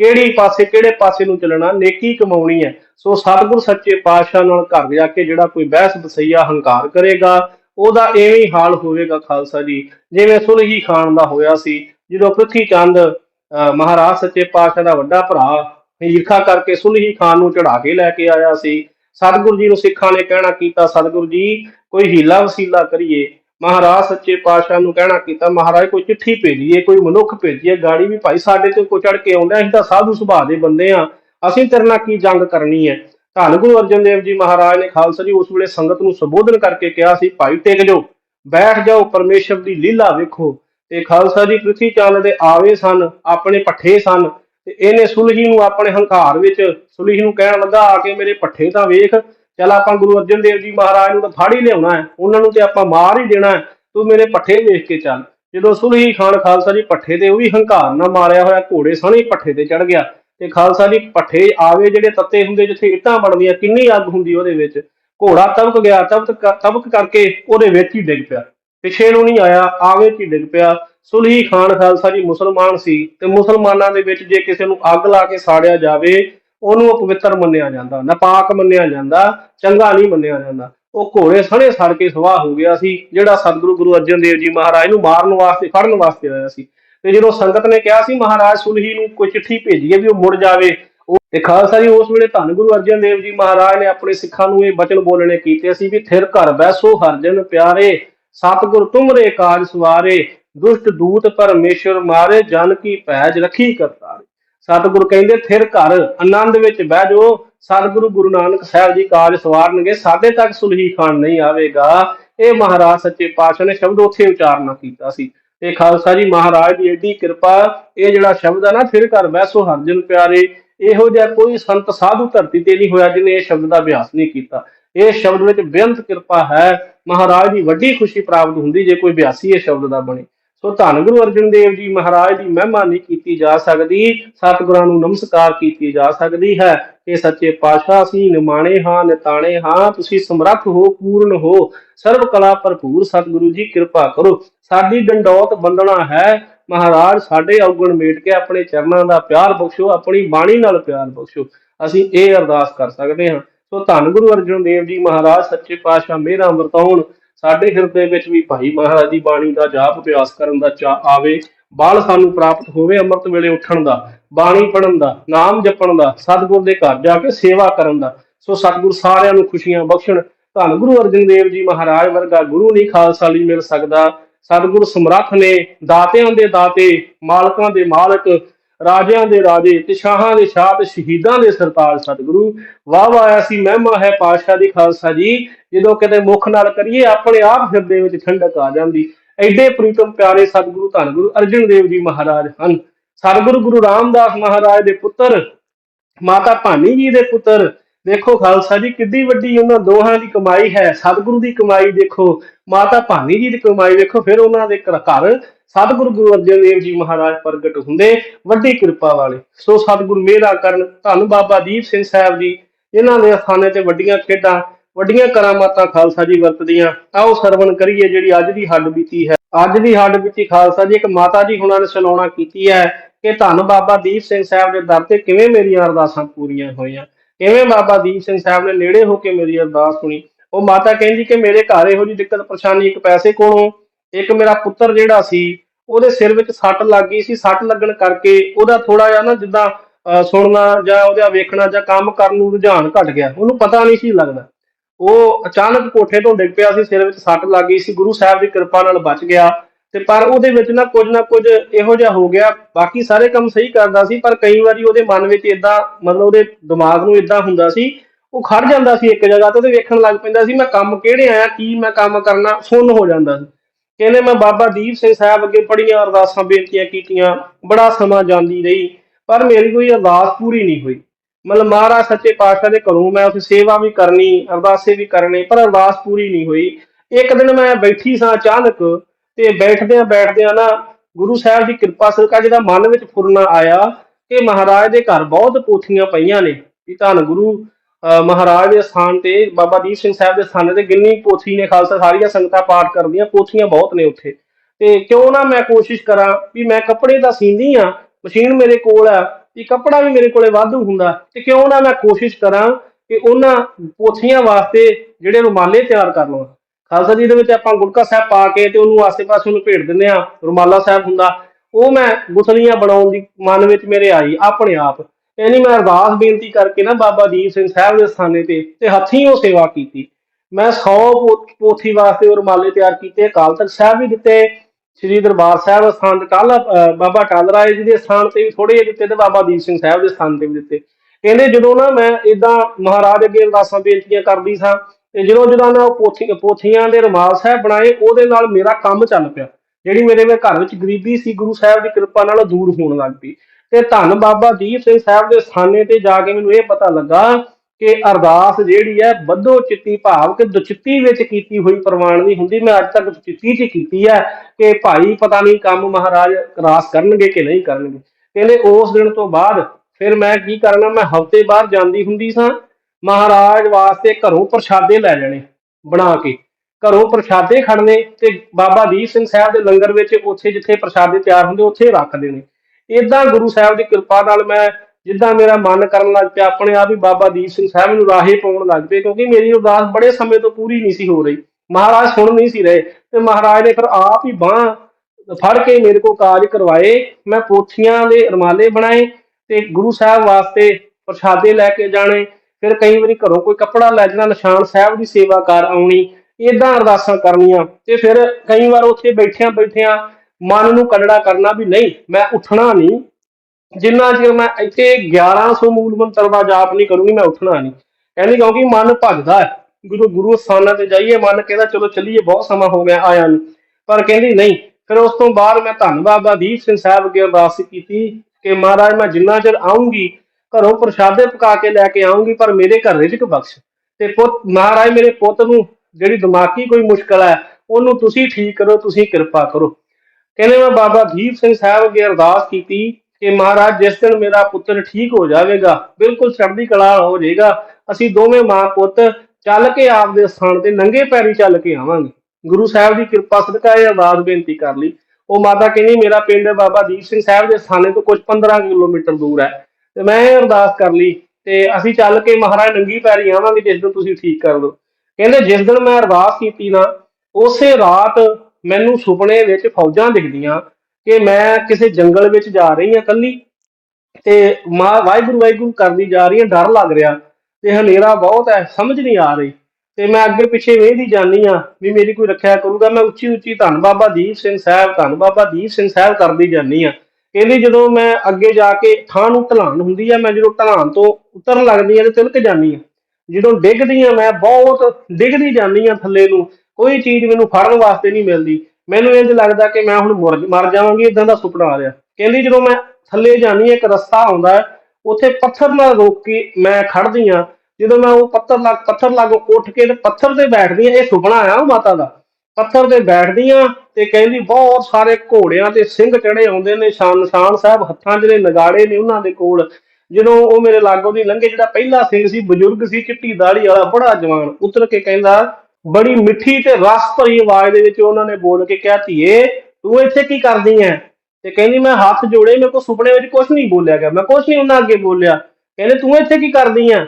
ਕਿਹੜੀ ਪਾਸੇ, ਕਿਹੜੇ ਪਾਸੇ ਨੂੰ ਚੱਲਣਾ, ਨੇਕੀ ਕਮਾਉਣੀ ਹੈ। ਸੋ ਸਤਿਗੁਰ ਸੱਚੇ ਪਾਤਸ਼ਾਹ ਨਾਲ ਘਰ ਜਾ ਕੇ ਜਿਹੜਾ ਕੋਈ ਬਹਿਸ ਬਸਈਆ ਹੰਕਾਰ ਕਰੇਗਾ, ਉਹਦਾ ਐਵੇਂ ਹੀ ਹਾਲ ਹੋਵੇਗਾ ਖਾਲਸਾ ਜੀ, ਜਿਵੇਂ ਸੁਲਹੀ ਖਾਨ ਦਾ ਹੋਇਆ ਸੀ, ਜਦੋਂ ਪ੍ਰਿਥੀ ਚੰਦ, ਅਹ ਮਹਾਰਾਜ ਸੱਚੇ ਪਾਤਸ਼ਾਹ ਦਾ ਵੱਡਾ ਭਰਾ ਈਰਖਾ ਕਰਕੇ ਸੁਲਹੀ ਖਾਨ ਨੂੰ ਚੜਾ ਕੇ ਲੈ ਕੇ ਆਇਆ ਸੀ। ਸਤਿਗੁਰੂ ਜੀ ਨੂੰ ਸਿੱਖਾਂ ਨੇ ਕਹਿਣਾ ਕੀਤਾ, ਸਤਿਗੁਰੂ ਜੀ, ਕੋਈ ਹੀਲਾ ਵਸੀਲਾ ਕਰੀਏ। ਮਹਾਰਾਜ ਸੱਚੇ ਪਾਤਸ਼ਾਹ ਨੂੰ ਕਹਿਣਾ ਕੀਤਾ, ਮਹਾਰਾਜ ਕੋਈ ਚਿੱਠੀ ਭੇਜੀਏ, ਕੋਈ ਮਨੁੱਖ ਭੇਜੀਏ, ਗਾੜੀ ਵੀ ਭਾਈ ਸਾਡੇ ਤੇ ਕੋ ਚੜ ਕੇ ਆਉਂਦਾ, ਅਸੀਂ ਤਾਂ ਸਾਧੂ ਸੁਭਾਅ ਦੇ ਬੰਦੇ ਆ ਅਸੀਂ ਤੇਰੇ ਨਾਲ ਕੀ ਜੰਗ ਕਰਨੀ ਹੈ? ਧੰਨ ਗੁਰੂ ਅਰਜਨ ਦੇਵ ਜੀ ਮਹਾਰਾਜ ਨੇ ਖਾਲਸਾ ਜੀ ਉਸ ਵੇਲੇ ਸੰਗਤ ਨੂੰ ਸੰਬੋਧਨ ਕਰਕੇ ਕਿਹਾ ਸੀ, ਭਾਈ ਟਿਕ ਜਾਓ, ਬੈਠ ਜਾਓ, ਪਰਮੇਸ਼ਰ ਦੀ ਲੀਲਾ ਵੇਖੋ। ਤੇ ਖਾਲਸਾ ਜੀ ਪ੍ਰਿਥੀ ਚੰਦ ਦੇ ਆਵੇ ਸਨ, ਆਪਣੇ ਪੱਠੇ ਸਨ ਤੇ ਇਹਨੇ ਸੁਲਹੀ ਨੂੰ ਆਪਣੇ ਹੰਕਾਰ ਵਿੱਚ, ਸੁਲਹੀ ਨੂੰ ਕਹਿਣ ਲੱਗਾ, ਆ ਕੇ ਮੇਰੇ ਪੱਠੇ ਤਾਂ ਵੇਖ, ਚੱਲ ਆਪਾਂ ਗੁਰੂ ਅਰਜਨ ਦੇਵ ਜੀ ਮਹਾਰਾਜ ਨੂੰ ਤਾਂ ਫੜ ਹੀ ਲਿਆਉਣਾ ਹੈ, ਉਹਨਾਂ ਨੂੰ ਤੇ ਆਪਾਂ ਮਾਰ ਹੀ ਦੇਣਾ ਤੂੰ ਮੇਰੇ ਪੱਠੇ ਵੇਖ ਕੇ ਚੱਲ। ਜਦੋਂ ਸੁਲਹੀ ਖਾਨ ਖਾਲਸਾ ਜੀ ਪੱਠੇ ਤੇ ਉਹ ਵੀ ਹੰਕਾਰ ਨਾਲ ਮਾਰਿਆ ਹੋਇਆ, ਘੋੜੇ ਸਣੇ ਪੱਠੇ ਤੇ ਚੜ ਗਿਆ। ਤੇ ਖਾਲਸਾ ਜੀ ਪੱਠੇ ਆਵੇ ਜਿਹੜੇ ਤੱਤੇ ਹੁੰਦੇ, ਜਿੱਥੇ ਇੱਟਾਂ ਬਣਦੀਆਂ, ਕਿੰਨੀ ਅੱਗ ਹੁੰਦੀ ਉਹਦੇ ਵਿੱਚ। ਘੋੜਾ ਤਬਕ ਗਿਆ, ਤਬਕ ਤਬਕ ਕਰਕੇ ਉਹਦੇ ਵਿੱਚ ਹੀ ਡਿੱਗ ਪਿਆ। ਪਿਛੇ ਨੂੰ ਨਹੀਂ ਆਇਆ, ਆਵੇ ਚ ਹੀ ਡਿੱਗ ਪਿਆ। ਸੁਲਹੀ ਖਾਨ ਖਾਲਸਾ ਜੀ ਮੁਸਲਮਾਨ ਸੀ ਤੇ ਮੁਸਲਮਾਨਾਂ ਦੇ ਵਿੱਚ ਜੇ ਕਿਸੇ ਨੂੰ ਅੱਗ ਲਾ ਕੇ ਸਾੜਿਆ ਜਾਵੇ, ਉਹਨੂੰ ਅਪਵਿੱਤਰ ਮੰਨਿਆ ਜਾਂਦਾ, ਨਪਾਕ ਮੰਨਿਆ ਜਾਂਦਾ, ਚੰਗਾ ਨਹੀਂ ਮੰਨਿਆ ਜਾਂਦਾ। ਉਹ ਘੋੜੇ ਸਣੇ ਸੜ ਕੇ ਸਵਾਹ ਹੋ ਗਿਆ ਸੀ, ਜਿਹੜਾ ਸਤਿਗੁਰੂ ਗੁਰੂ ਅਰਜਨ ਦੇਵ ਜੀ ਮਹਾਰਾਜ ਨੂੰ ਮਾਰਨ ਵਾਸਤੇ, ਫੜਨ ਵਾਸਤੇ ਆਇਆ ਸੀ। ਤੇ ਜਦੋਂ ਸੰਗਤ ਨੇ ਕਿਹਾ ਸੀ, ਮਹਾਰਾਜ ਸੁਲਹੀ ਨੂੰ ਕੋਈ ਚਿੱਠੀ ਭੇਜੀਏ ਵੀ ਉਹ ਮੁੜ ਜਾਵੇ, ਉਹ ਤੇ ਖਾਲਸਾ ਜੀ ਉਸ ਵੇਲੇ ਧੰਨ ਗੁਰੂ ਅਰਜਨ ਦੇਵ ਜੀ ਮਹਾਰਾਜ ਨੇ ਆਪਣੇ ਸਿੱਖਾਂ ਨੂੰ ਇਹ ਬਚਨ ਬੋਲਣੇ ਕੀਤੇ ਸੀ ਵੀ, ਥਿਰ ਘਰ ਬੈਸੋ ਹਰਜਨ ਪਿਆਰੇ, ਸਤਿਗੁਰ ਤੁਮਰੇ ਕਾਜ ਸਵਾਰੇ ਦੁਸ਼ਟ ਦੂਤ ਪਰਮੇਸ਼ਰ ਮਾਰੇ, ਜਨ ਕੀ ਭੈਜ ਰੱਖੀ ਕਰਤਾ ਸਤਿਗੁਰ ਕਹਿੰਦੇ, ਫਿਰ ਘਰ ਆਨੰਦ ਵਿੱਚ ਬਹਿ ਜਾਓ। ਸਤਿਗੁਰੂ ਗੁਰੂ ਨਾਨਕ ਸਾਹਿਬ ਜੀ ਕਾਜ ਸਵਾਰਨਗੇ। ਸਾਡੇ ਤੱਕ ਸੁਲਹੀ ਖਾਨ ਨਹੀਂ ਆਵੇਗਾ। ਇਹ ਮਹਾਰਾਜ ਸੱਚੇ ਪਾਤਸ਼ਾਹ ਨੇ ਸ਼ਬਦ ਉੱਥੇ ਉਚਾਰਨਾ ਕੀਤਾ ਸੀ। ਤੇ ਖਾਲਸਾ ਜੀ ਮਹਾਰਾਜ ਦੀ ਏਡੀ ਕਿਰਪਾ, ਇਹ ਜਿਹੜਾ ਸ਼ਬਦ ਆ ਨਾ, ਫਿਰ ਘਰ ਬੈਸੋ ਹਰਜਨ ਪਿਆਰੇ। ਇਹੋ ਜਿਹਾ ਕੋਈ ਸੰਤ ਸਾਧੂ ਧਰਤੀ ਤੇ ਨਹੀਂ ਹੋਇਆ ਜਿਹਨੇ ਇਹ ਸ਼ਬਦ ਦਾ ਅਭਿਆਸ ਨਹੀਂ ਕੀਤਾ। ਇਹ ਸ਼ਬਦ ਵਿੱਚ ਬੇਅੰਤ ਕਿਰਪਾ ਹੈ। ਮਹਾਰਾਜ ਦੀ ਵੱਡੀ ਖੁਸ਼ੀ ਪ੍ਰਾਪਤ ਹੁੰਦੀ ਜੇ ਕੋਈ ਅਭਿਆਸੀ ਇਹ ਸ਼ਬਦ ਦਾ ਬਣੇ। ਸੋ ਧੰਨ ਗੁਰੂ ਅਰਜਨ ਦੇਵ ਜੀ ਮਹਾਰਾਜ ਦੀ ਮਹਿਮਾ ਨਹੀਂ ਕੀਤੀ ਜਾ ਸਕਦੀ, ਸਤਿਗੁਰਾਂ ਨੂੰ ਨਮਸਕਾਰ ਕੀਤੀ ਜਾ ਸਕਦੀ ਹੈ। ਇਹ ਸੱਚੇ ਪਾਤਸ਼ਾਹ ਅਸੀਂ ਨਿਮਾਣੇ ਹਾਂ, ਨਿਤਾਣੇ ਹਾਂ, ਤੁਸੀਂ ਸਮਰੱਥ ਹੋ, ਪੂਰਨ ਹੋ। ਸਰਬ ਕਲਾ ਭਰਪੂਰ ਸਤਿਗੁਰੂ ਜੀ, ਕਿਰਪਾ ਕਰੋ। ਸਾਡੀ ਡੰਡੌਤ ਬੰਦਣਾ ਹੈ। ਮਹਾਰਾਜ, ਸਾਡੇ ਔਗਣ ਮੇਟ ਕੇ ਆਪਣੇ ਚਰਨਾਂ ਦਾ ਪਿਆਰ ਬਖਸ਼ੋ, ਆਪਣੀ ਬਾਣੀ ਨਾਲ ਪਿਆਰ ਬਖਸ਼ੋ। ਅਸੀਂ ਇਹ ਅਰਦਾਸ ਕਰ ਸਕਦੇ ਹਾਂ। ਸੋ ਧੰਨ ਗੁਰੂ ਅਰਜਨ ਦੇਵ ਜੀ ਮਹਾਰਾਜ, ਸੱਚੇ ਪਾਤਸ਼ਾਹ ਮੇਰਾ ਵਰਤਾਉਣ ਸਾਡੇ ਹਿਰਦੇ ਵਿੱਚ ਵੀ ਭਾਈ ਮਹਾਰਾਜ ਦੀ ਬਾਣੀ ਦਾ ਜਾਪ ਅਭਿਆਸ ਕਰਨ ਦਾ ਚਾਅ ਆਵੇ, ਬਾਲ ਸਾਨੂੰ ਪ੍ਰਾਪਤ ਹੋਵੇ ਅੰਮ੍ਰਿਤ ਵੇਲੇ ਉੱਠਣ ਦਾ, ਬਾਣੀ ਪੜਨ ਦਾ, ਨਾਮ ਜਪਣ ਦਾ, ਸਤਿਗੁਰ ਦੇ ਘਰ ਜਾ ਕੇ ਸੇਵਾ ਕਰਨ ਦਾ। ਸੋ ਸਤਿਗੁਰ ਸਾਰਿਆਂ ਨੂੰ ਖੁਸ਼ੀਆਂ ਬਖਸ਼ਣ। ਧੰਨ ਗੁਰੂ ਅਰਜਨ ਦੇਵ ਜੀ ਮਹਾਰਾਜ ਵਰਗਾ ਗੁਰੂ ਨਹੀਂ ਖਾਲਸਾ ਲਈ ਮਿਲ ਸਕਦਾ। ਸਤਿਗੁਰ ਸਮਰੱਥ ਨੇ ਦਾਤਿਆਂ ਦੇ ਦਾਤੇ, ਮਾਲਕਾਂ ਦੇ ਮਾਲਕ ਰਾਜਿਆਂ ਦੇ ਰਾਜੇ ਤੇ ਸ਼ਾਹਾਂ ਦੇ ਸ਼ਾਹ ਤੇ ਸ਼ਹੀਦਾਂ ਦੇ ਸਰਤਾਜ ਸਤਿਗੁਰੂ। ਵਾਹ ਵਾਹ ਸੀ ਮਹਿਮਾ ਹੈ ਪਾਤਸ਼ਾਹ ਦੀ ਖਾਲਸਾ ਜੀ। ਜਦੋਂ ਕਿਤੇ ਮੁਖ ਨਾਲ ਕਰੀਏ, ਆਪਣੇ ਆਪ ਹਿਰਦੇ ਵਿੱਚ ਠੰਡਕ ਆ ਜਾਂਦੀ। ਐਡੇ ਪ੍ਰੀਤਮ ਪਿਆਰੇ ਸਤਿਗੁਰੂ ਧੰਨ ਗੁਰੂ ਅਰਜਨ ਦੇਵ ਜੀ ਮਹਾਰਾਜ ਹਨ। ਸਤਿਗੁਰੂ ਗੁਰੂ ਰਾਮਦਾਸ ਮਹਾਰਾਜ ਦੇ ਪੁੱਤਰ, ਮਾਤਾ ਭਾਨੀ ਜੀ ਦੇ ਪੁੱਤਰ ਦੇਖੋ ਖਾਲਸਾ ਜੀ, ਕਿੱਡੀ ਵੱਡੀ ਉਹਨਾਂ ਦੋਹਾਂ ਦੀ ਕਮਾਈ ਹੈ, ਸਤਿਗੁਰੂ ਦੀ ਕਮਾਈ ਦੇਖੋ, ਮਾਤਾ ਭਾਨੀ ਜੀ ਦੀ ਕਮਾਈ ਵੇਖੋ ਫਿਰ ਉਹਨਾਂ ਦੇ ਘਰ ਘਰ ਸਤਿਗੁਰੂ ਗੁਰੂ ਅਰਜਨ ਦੇਵ ਜੀ ਮਹਾਰਾਜ ਪ੍ਰਗਟ ਹੁੰਦੇ, ਵੱਡੀ ਕਿਰਪਾ ਵਾਲੇ। ਸੋ ਸਤਿਗੁਰੂ ਮਿਹਰਾ ਕਰਨ, ਧੰਨ ਬਾਬਾ ਦੀਪ ਸਿੰਘ ਸਾਹਿਬ ਜੀ, ਇਹਨਾਂ ਦੇ ਅਸਥਾਨੇ ਤੇ ਵੱਡੀਆਂ ਖੇਡਾਂ, ਵੱਡੀਆਂ ਕਰਾਮਾਤਾਂ ਖਾਲਸਾ ਜੀ ਵਰਤਦੀਆਂ। ਆਓ ਸਰਵਣ ਕਰੀਏ ਜਿਹੜੀ ਅੱਜ ਦੀ ਹੱਡ ਬੀਤੀ ਹੈ। ਅੱਜ ਦੀ ਹੱਡ ਬੀਤੀ ਖਾਲਸਾ ਜੀ, ਇੱਕ ਮਾਤਾ ਜੀ ਹੁਣਾਂ ਨੇ ਸੁਣਾਉਣਾ ਕੀਤੀ ਹੈ ਕਿ ਧੰਨ ਬਾਬਾ ਦੀਪ ਸਿੰਘ ਸਾਹਿਬ ਦੇ ਦਰ ਤੇ ਕਿਵੇਂ ਮੇਰੀਆਂ ਅਰਦਾਸਾਂ ਪੂਰੀਆਂ ਹੋਈਆਂ। ਕਿਵੇਂ ਬਾਬਾ ਦੀਪ ਸਿੰਘ ਸਾਹਿਬ ਨੇ ਨੇੜੇ ਹੋ ਕੇ ਮੇਰੀ ਅਰਦਾਸ ਸੁਣੀ। ਉਹ ਮਾਤਾ ਕਹਿੰਦੀ ਕਿ ਮੇਰੇ ਘਰ ਇਹੋ ਜਿਹੀ ਦਿੱਕਤ ਪਰੇਸ਼ਾਨੀ ਇੱਕ ਪੈਸੇ ਕੋਲੋਂ ਇੱਕ ਮੇਰਾ ਪੁੱਤਰ ਜਿਹੜਾ ਸੀ ਉਹਦੇ ਸਿਰ ਵਿੱਚ ਸੱਟ ਲੱਗ ਗਈ ਸੀ। ਸੱਟ ਲੱਗਣ ਕਰਕੇ ਉਹਦਾ ਥੋੜਾ ਜਿਹਾ ਨਾ ਜਿੱਦਾਂ ਅਹ, ਸੁਣਨਾ ਜਾਂ ਉਹਦਾ ਵੇਖਣਾ ਜਾਂ ਕੰਮ ਕਰਨ ਨੂੰ ਰੁਝਾਨ ਘਟ ਗਿਆ। ਉਹਨੂੰ ਪਤਾ ਨਹੀਂ ਸੀ ਲੱਗਦਾ। ਉਹ ਅਚਾਨਕ ਕੋਠੇ ਤੋਂ ਡਿੱਗ ਪਿਆ ਸੀ ਸਿਰ ਵਿੱਚ ਸੱਟ ਲੱਗ ਗਈ ਸੀ। ਗੁਰੂ ਸਾਹਿਬ ਦੀ ਕਿਰਪਾ ਨਾਲ ਬਚ ਗਿਆ। ਤੇ ਪਰ ਉਹਦੇ ਵਿੱਚ ਨਾ ਕੁਝ ਨਾ ਕੁਝ ਇਹੋ ਜਿਹਾ ਹੋ ਗਿਆ। ਬਾਕੀ ਸਾਰੇ ਕੰਮ ਸਹੀ ਕਰਦਾ ਸੀ, ਪਰ ਕਈ ਵਾਰੀ ਉਹਦੇ ਮਨ ਵਿੱਚ ਇਦਾਂ ਮਤਲਬ ਉਹਦੇ ਦਿਮਾਗ ਨੂੰ ਇਦਾਂ ਹੁੰਦਾ ਸੀ, ਉਹ ਖੜ ਜਾਂਦਾ ਸੀ ਇੱਕ ਜਗ੍ਹਾ ਤੇ ਤੇ ਵੇਖਣ ਲੱਗ ਪੈਂਦਾ ਸੀ, ਮੈਂ ਕੰਮ ਕਿਹੜੇ ਆਇਆ, ਕੀ ਮੈਂ ਕੰਮ ਕਰਨਾ, ਸੁੰਨ ਹੋ ਜਾਂਦਾ ਸੀ। ਕਹਿੰਦੇ ਮੈਂ ਬਾਬਾ ਦੀਪ ਸਿੰਘ ਸਾਹਿਬ ਅੱਗੇ ਬੜੀਆਂ ਅਰਦਾਸਾਂ ਬੇਨਤੀਆਂ ਕੀਤੀਆਂ, ਬੜਾ ਸਮਾਂ ਜਾਂਦੀ ਰਹੀ, ਪਰ ਮੇਰੀ ਕੋਈ ਅਰਦਾਸ ਪੂਰੀ ਨਹੀਂ ਹੋਈ। ਮਤਲਬ ਮਹਾਰਾਜ ਸੱਚੇ ਪਾਤਸ਼ਾਹ ਦੇ ਘਰੋਂ ਮੈਂ ਉੱਥੇ ਸੇਵਾ ਵੀ ਕਰਨੀ, ਅਰਦਾਸੇ ਵੀ ਕਰਨੇ, ਪਰ ਅਰਦਾਸ ਪੂਰੀ ਨਹੀਂ ਹੋਈ। ਇੱਕ ਦਿਨ ਮੈਂ ਬੈਠੀ ਸਾਂ ਅਚਾਨਕ ਤੇ ਬੈਠਦਿਆਂ ਬੈਠਦਿਆਂ ਨਾ ਗੁਰੂ ਸਾਹਿਬ ਦੀ ਕਿਰਪਾ ਸਦਕਾ ਜਿਹੜਾ ਮਨ ਵਿੱਚ ਫੁਰਨਾ ਆਇਆ, ਕਿ ਮਹਾਰਾਜ ਦੇ ਘਰ ਬਹੁਤ ਪੋਥੀਆਂ ਪਈਆਂ ਨੇ। ਵੀ ਧੰਨ ਗੁਰੂ, ਅਹ ਮਹਾਰਾਜ ਦੇ ਸਥਾਨ ਤੇ, ਬਾਬਾ ਦੀਪ ਸਿੰਘ ਸਾਹਿਬ ਦੇ ਸਥਾਨ ਤੇ ਗਿੰਨੀ ਪੋਥੀ ਨੇ ਖਾਲਸਾ, ਸਾਰੀਆਂ ਸੰਗਤਾਂ ਪਾਠ ਕਰਦੀਆਂ, ਪੋਥੀਆਂ ਬਹੁਤ ਨੇ ਉੱਥੇ। ਤੇ ਕਿਉਂ ਨਾ ਮੈਂ ਕੋਸ਼ਿਸ਼ ਕਰਾਂ ਵੀ ਮੈਂ ਕੱਪੜੇ ਤਾਂ ਸੀਂਦੀ ਆ ਮਸ਼ੀਨ ਮੇਰੇ ਕੋਲ ਆ, ਵੀ ਕੱਪੜਾ ਵੀ ਮੇਰੇ ਕੋਲੇ ਵਾਧੂ ਹੁੰਦਾ, ਤੇ ਕਿਉਂ ਨਾ ਮੈਂ ਕੋਸ਼ਿਸ਼ ਕਰਾਂ ਕਿ ਉਹਨਾਂ ਪੋਥੀਆਂ ਵਾਸਤੇ ਜਿਹੜੇ ਰੁਮਾਲੇ ਤਿਆਰ ਕਰ ਲਵਾਂ। ਖਾਲਸਾ ਜੀ ਦੇ ਵਿੱਚ ਆਪਾਂ ਗੁਟਕਾ ਸਾਹਿਬ ਪਾ ਕੇ ਤੇ ਉਹਨੂੰ ਆਸੇ-ਪਾਸੇ ਨੂੰ ਭੇਟ ਦਿੰਦੇ ਆ ਰੁਮਾਲਾ ਸਾਹਿਬ ਹੁੰਦਾ, ਉਹ ਮੈਂ ਗੁਥਲੀਆਂ ਬਣਾਉਣ ਦੀ ਮਨ ਵਿੱਚ ਮੇਰੇ ਆਈ, ਆਪਣੇ ਆਪ। ਕਹਿੰਦੀ ਮੈਂ ਅਰਦਾਸ ਬੇਨਤੀ ਕਰਕੇ ਨਾ ਬਾਬਾ ਦੀਪ ਸਿੰਘ ਸਾਹਿਬ ਦੇ ਸਥਾਨੇ ਤੇ ਤੇ ਹੱਥੀਂ ਉਹ ਸੇਵਾ ਕੀਤੀ। ਮੈਂ 100 ਪੋ- ਪੋਥੀ ਵਾਸਤੇ ਉਹ ਰੁਮਾਲੇ ਤਿਆਰ ਕੀਤੇ, ਅਕਾਲ ਤਖਤ ਸਾਹਿਬ ਵੀ ਦਿੱਤੇ, ਸ੍ਰੀ ਦਰਬਾਰ ਸਾਹਿਬ ਸਥਾਨ ਤੇ ਟਾਲਾ, ਅਹ, ਬਾਬਾ ਟਾਲ ਰਾਏ ਜੀ ਦੇ ਸਥਾਨ ਤੇ ਵੀ ਥੋੜੇ ਜਿਹੇ ਦਿੱਤੇ ਤੇ ਬਾਬਾ ਦੀਪ ਸਿੰਘ ਸਾਹਿਬ ਦੇ ਸਥਾਨ ਤੇ ਵੀ ਦਿੱਤੇ। ਕਹਿੰਦੇ ਜਦੋਂ ਨਾ ਮੈਂ ਇਦਾਂ ਮਹਾਰਾਜ ਅੱਗੇ ਅਰਦਾਸਾਂ ਬੇਨਤੀਆਂ ਕਰਦੀ ਸਾਂ ਤੇ ਜਦੋਂ ਜਦੋਂ ਮੈਂ ਪੋਥੀ ਪੋਥੀਆਂ ਦੇ ਰੁਮਾਲ ਸਾਹਿਬ ਬਣਾਏ, ਉਹਦੇ ਨਾਲ ਮੇਰਾ ਕੰਮ ਚੱਲ ਪਿਆ। ਜਿਹੜੀ ਮੇਰੇ ਵਿੱਚ ਘਰ ਵਿੱਚ ਗਰੀਬੀ ਸੀ, ਗੁਰੂ ਸਾਹਿਬ ਦੀ ਕਿਰਪਾ ਨਾਲ ਦੂਰ ਹੋਣ ਲੱਗ ਪਈ। ਤੇ ਧੰਨ ਬਾਬਾ ਦੀਪ ਸਿੰਘ ਸਾਹਿਬ ਦੇ ਸਥਾਨੇ ਤੇ ਜਾ ਕੇ ਮੈਨੂੰ ਇਹ ਪਤਾ ਲੱਗਾ ਕਿ ਅਰਦਾਸ ਜਿਹੜੀ ਹੈ ਬੱਧੋ ਚਿੱਤੀ ਭਾਵ ਕਿ ਦੁਚਿੱਤੀ ਵਿੱਚ ਕੀਤੀ ਹੋਈ ਪ੍ਰਵਾਨ ਨਹੀਂ ਹੁੰਦੀ। ਮੈਂ ਅੱਜ ਤੱਕ ਦੁਚਿੱਤੀ 'ਚ ਕੀਤੀ ਹੈ ਕਿ ਭਾਈ ਪਤਾ ਨਹੀਂ ਕੰਮ ਮਹਾਰਾਜ ਕਰਾਸ ਕਰਨਗੇ ਕਿ ਨਹੀਂ ਕਰਨਗੇ। ਕਹਿੰਦੇ ਉਸ ਦਿਨ ਤੋਂ ਬਾਅਦ ਫਿਰ ਮੈਂ ਕੀ ਕਰਨਾ, ਮੈਂ ਹਫ਼ਤੇ ਬਾਅਦ ਜਾਂਦੀ ਹੁੰਦੀ ਸਾਂ ਮਹਾਰਾਜ ਵਾਸਤੇ ਘਰੋਂ ਪ੍ਰਸ਼ਾਦੇ ਲੈ ਜਾਣੇ ਬਣਾ ਕੇ। ਘਰੋਂ ਪ੍ਰਸ਼ਾਦੇ ਖੜਨੇ ਤੇ ਬਾਬਾ ਦੀਪ ਸਿੰਘ ਸਾਹਿਬ ਦੇ ਲੰਗਰ ਵਿੱਚ ਉੱਥੇ ਜਿੱਥੇ ਪ੍ਰਸ਼ਾਦੇ ਤਿਆਰ ਹੁੰਦੇ, ਉੱਥੇ ਰੱਖ ਦੇਣੇ। ਇਦਾਂ ਗੁਰੂ ਸਾਹਿਬ ਦੀ ਕਿਰਪਾ ਨਾਲ ਮੈਂ ਜਿੱਦਾਂ ਮੇਰਾ ਮਨ ਕਰਨ ਲੱਗ ਪਿਆ, ਆਪਣੇ ਆਪ ਹੀ ਬਾਬਾ ਦੀਪ ਸਿੰਘ ਸਾਹਿਬ ਨੂੰ ਰਾਹੇ ਪਾਉਣ ਲੱਗ ਪਏ, ਕਿਉਂਕਿ ਮੇਰੀ ਅਰਦਾਸ ਬੜੇ ਸਮੇਂ ਤੋਂ ਪੂਰੀ ਨਹੀਂ ਸੀ ਹੋ ਰਹੀ। ਮਹਾਰਾਜ ਸੁਣ ਨਹੀਂ ਸੀ ਰਹੇ ਤੇ ਮਹਾਰਾਜ ਨੇ ਫਿਰ ਆਪ ਹੀ ਬਾਹ ਫੜ ਕੇ ਮੇਰੇ ਕੋਲ ਕਾਜ ਕਰਵਾਏ। ਮੈਂ ਪੋਥੀਆਂ ਦੇ ਰਮਾਲੇ ਬਣਾਏ ਤੇ ਗੁਰੂ ਸਾਹਿਬ ਵਾਸਤੇ ਪ੍ਰਸ਼ਾਦੇ ਲੈ ਕੇ ਜਾਣੇ। ਫਿਰ ਕਈ ਵਾਰੀ ਘਰੋਂ ਕੋਈ ਕੱਪੜਾ ਲੈ ਜਾਣਾ ਨਿਸ਼ਾਨ ਸਾਹਿਬ ਦੀ ਸੇਵਾ ਕਰ ਆਉਣੀ ਇਦਾਂ ਅਰਦਾਸਾਂ ਕਰਨੀਆਂ, ਤੇ ਫਿਰ ਕਈ ਵਾਰ ਉੱਥੇ ਬੈਠਿਆਂ ਬੈਠਿਆਂ ਮਨ ਨੂੰ ਕੱਢੜਾ ਕਰਨਾ ਵੀ ਨਹੀਂ, ਮੈਂ ਉੱਠਣਾ ਨਹੀਂ। ਜਿੰਨਾ ਚਿਰ ਮੈਂ ਇੱਥੇ 1100 ਮੂਲ ਮੰਤਰ ਦਾ ਜਾਪ ਨਹੀਂ ਕਰੂੰਗੀ, ਮੈਂ ਉੱਠਣਾ ਨਹੀਂ। ਕਹਿੰਦੀ ਕਿਉਂਕਿ ਮਨ ਭੱਜਦਾ ਹੈ। ਗੁਰੂ ਗੁਰੂ ਸਥਾਨਾਂ ਤੇ ਜਾਈਏ, ਮਨ ਕਹਿੰਦਾ, ਚਲੋ ਚੱਲੀਏ, ਬਹੁਤ ਸਮਾਂ ਹੋ ਗਿਆ, ਆਇਆ ਨੂੰ। ਪਰ ਕਹਿੰਦੀ, ਨਹੀਂ। ਫਿਰ ਉਸ ਤੋਂ ਬਾਅਦ ਮੈਂ ਧੰਨ ਬਾਬਾ ਦੀਪ ਸਿੰਘ ਸਾਹਿਬ ਅੱਗੇ ਅਰਦਾਸ ਕੀਤੀ ਕਿ ਮਹਾਰਾਜ, ਮੈਂ ਜਿੰਨਾ ਚਿਰ ਆਉਂਗੀ ਘਰੋਂ ਪ੍ਰਸ਼ਾਦੇ ਪਕਾ ਕੇ ਲੈ ਕੇ ਆਉਂਗੀ, ਪਰ ਮੇਰੇ ਘਰ ਰਿਜ਼ਕ ਬਖਸ਼। ਤੇ ਪੁੱਤ, ਮਹਾਰਾਜ ਮੇਰੇ ਪੁੱਤ ਨੂੰ ਜਿਹੜੀ ਦਿਮਾਗੀ ਕੋਈ ਮੁਸ਼ਕਲ ਹੈ, ਉਹਨੂੰ ਤੁਸੀਂ ਠੀਕ ਕਰੋ, ਤੁਸੀਂ ਕਿਰਪਾ ਕਰੋ। ਕਹਿੰਦੇ ਮੈਂ ਬਾਬਾ ਦੀਪ ਸਿੰਘ ਸਾਹਿਬ ਅੱਗੇ ਅਰਦਾਸ ਕੀਤੀ ਕਿ ਮਹਾਰਾਜ, ਜਿਸ ਦਿਨ ਮੇਰਾ ਪੁੱਤਰ ਠੀਕ ਹੋ ਜਾਵੇਗਾ, ਬਿਲਕੁਲ ਚੜ੍ਹਦੀ ਕਲਾ ਹੋ ਜਾਏਗਾ, ਅਸੀਂ ਦੋਵੇਂ ਮਾਂ ਪੁੱਤ ਚੱਲ ਕੇ ਆਪਦੇ ਸਥਾਨ ਤੇ ਨੰਗੇ ਪੈਰੀ ਚੱਲ ਕੇ ਆਵਾਂਗੇ। ਗੁਰੂ ਸਾਹਿਬ ਦੀ ਕਿਰਪਾ ਸਦਕਾ ਇਹ ਅਰਦਾਸ ਬੇਨਤੀ ਕਰ ਲਈ। ਉਹ ਮਾਤਾ ਕਹਿੰਦੀ, ਮੇਰਾ ਪਿੰਡ ਬਾਬਾ ਦੀਪ ਸਿੰਘ ਸਾਹਿਬ ਦੇ ਸਥਾਨੇ ਤੋਂ ਕੁਝ 15 ਕਿਲੋਮੀਟਰ ਦੂਰ ਹੈ। ਤੇ ਮੈਂ ਅਰਦਾਸ ਕਰ ਲਈ ਤੇ ਅਸੀਂ ਚੱਲ ਕੇ ਮਹਾਰਾਜ ਨੰਗੀ ਪੈਰੀ ਆਵਾਂਗੇ, ਜਿਸ ਦਿਨ ਤੁਸੀਂ ਠੀਕ ਕਰ ਦਿਓ ਕਹਿੰਦੇ ਜਿਸ ਦਿਨ ਮੈਂ ਅਰਦਾਸ ਕੀਤੀ ਨਾ, ਉਸੇ ਰਾਤ ਮੈਨੂੰ ਸੁਪਨੇ ਵਿੱਚ ਫੌਜਾਂ ਦਿਖਦੀਆਂ ਕਿ ਮੈਂ ਕਿਸੇ ਜੰਗਲ ਵਿੱਚ ਜਾ ਰਹੀ ਹਾਂ ਇਕੱਲੀ ਤੇ ਮਾਂ, ਵਾਹਿਗੁਰੂ ਵਾਹਿਗੁਰੂ ਕਰਦੀ ਜਾ ਰਹੀ ਹਾਂ, ਡਰ ਲੱਗ ਰਿਹਾ ਤੇ ਹਨੇਰਾ ਬਹੁਤ ਹੈ, ਸਮਝ ਨਹੀਂ ਆ ਰਹੀ। ਤੇ ਮੈਂ ਅੱਗੇ ਪਿੱਛੇ ਵੇਖਦੀ ਜਾਨੀ ਆ ਵੀ ਮੇਰੀ ਕੋਈ ਰੱਖਿਆ ਕਰੂਗਾ, ਮੈਂ ਉੱਚੀ ਉੱਚੀ ਧੰਨ ਬਾਬਾ ਦੀਪ ਸਿੰਘ ਸਾਹਿਬ, ਧੰਨ ਬਾਬਾ ਦੀਪ ਸਿੰਘ ਸਾਹਿਬ ਕਰਦੀ ਜਾਨੀ ਆ ਕਹਿੰਦੀ ਜਦੋਂ ਮੈਂ ਅੱਗੇ ਜਾ ਕੇ ਥਾਂ ਨੂੰ ਢਲਾਨ ਹੁੰਦੀ ਆ ਮੈਂ ਜਦੋਂ ਢਲਾਨ ਤੋਂ ਉਤਰਨ ਲੱਗਦੀ ਆ ਤੇ ਤਿਲਕ ਜਾਂਦੀ ਆ। ਜਦੋਂ ਡਿੱਗਦੀ ਆ ਮੈਂ ਬਹੁਤ ਡਿੱਗਦੀ ਜਾਂਦੀ ਆ ਥੱਲੇ ਨੂੰ ਕੋਈ ਚੀਜ਼ ਮੈਨੂੰ ਫੜਨ ਵਾਸਤੇ ਨਹੀਂ ਮਿਲਦੀ। ਮੈਨੂੰ ਇੰਝ ਲੱਗਦਾ ਕਿ ਮੈਂ ਹੁਣ ਮਰ ਮਰ ਜਾਵਾਂਗੀ ਇਦਾਂ ਦਾ ਸੁਪਨਾ ਆ ਰਿਹਾ। ਕਹਿੰਦੀ ਜਦੋਂ ਮੈਂ ਥੱਲੇ ਜਾਂਦੀ ਜਾਨੀ ਇੱਕ ਰਸਤਾ ਆਉਂਦਾ ਹੈ, ਉੱਥੇ ਪੱਥਰ ਨਾਲ ਰੋਕ ਕੇ ਮੈਂ ਖੜਦੀ ਆ। ਜਦੋਂ ਮੈਂ ਉਹ ਪੱਥਰ ਲੱਗ ਪੱਥਰ ਲੱਗ ਉੱਠ ਕੇ ਤੇ ਪੱਥਰ ਤੇ ਬੈਠਦੀ ਆ ਇਹ ਸੁਪਨਾ ਆ ਮਾਤਾ ਦਾ। ਪੱਥਰ ਤੇ ਬੈਠਦੀ ਆ ਤੇ ਕਹਿੰਦੀ, ਬਹੁਤ ਸਾਰੇ ਘੋੜਿਆਂ ਤੇ ਸਿੰਘ ਚੜੇ ਆਉਂਦੇ ਨੇ, ਸ਼ਾਨ ਨਿਸ਼ਾਨ ਸਾਹਿਬ ਹੱਥਾਂ ਜਿਹੜੇ ਨਗਾੜੇ ਨੇ ਉਹਨਾਂ ਦੇ ਕੋਲ। ਜਦੋਂ ਉਹ ਮੇਰੇ ਲਾਗੋਂ ਦੀ ਲੰਘੇ, ਜਿਹੜਾ ਪਹਿਲਾ ਸਿੰਘ ਸੀ, ਬਜ਼ੁਰਗ ਸੀ, ਚਿੱਟੀ ਦਾੜੀ ਵਾਲਾ, ਬੜਾ ਜਵਾਨ, ਉਤਰ ਕੇ ਕਹਿੰਦਾ, ਬੜੀ ਮਿੱਠੀ ਤੇ ਰਸ ਭਰੀ ਆਵਾਜ਼ ਦੇ ਵਿੱਚ ਉਹਨਾਂ ਨੇ ਬੋਲ ਕੇ ਕਿਹਾ, ਧੀਏ, ਤੂੰ ਇੱਥੇ ਕੀ ਕਰਦੀ ਐ? ਤੇ ਕਹਿੰਦੀ, ਮੈਂ ਹੱਥ ਜੋੜੇ, ਮੇਰੇ ਕੋ ਸੁਪਨੇ ਵਿੱਚ ਕੁਝ ਨਹੀਂ ਬੋਲਿਆ ਗਿਆ। ਮੈਂ ਕੁਝ ਨਹੀਂ ਉਹਨਾਂ ਅੱਗੇ ਬੋਲਿਆ। ਕਹਿੰਦੇ, ਤੂੰ ਇੱਥੇ ਕੀ ਕਰਦੀ ਐ?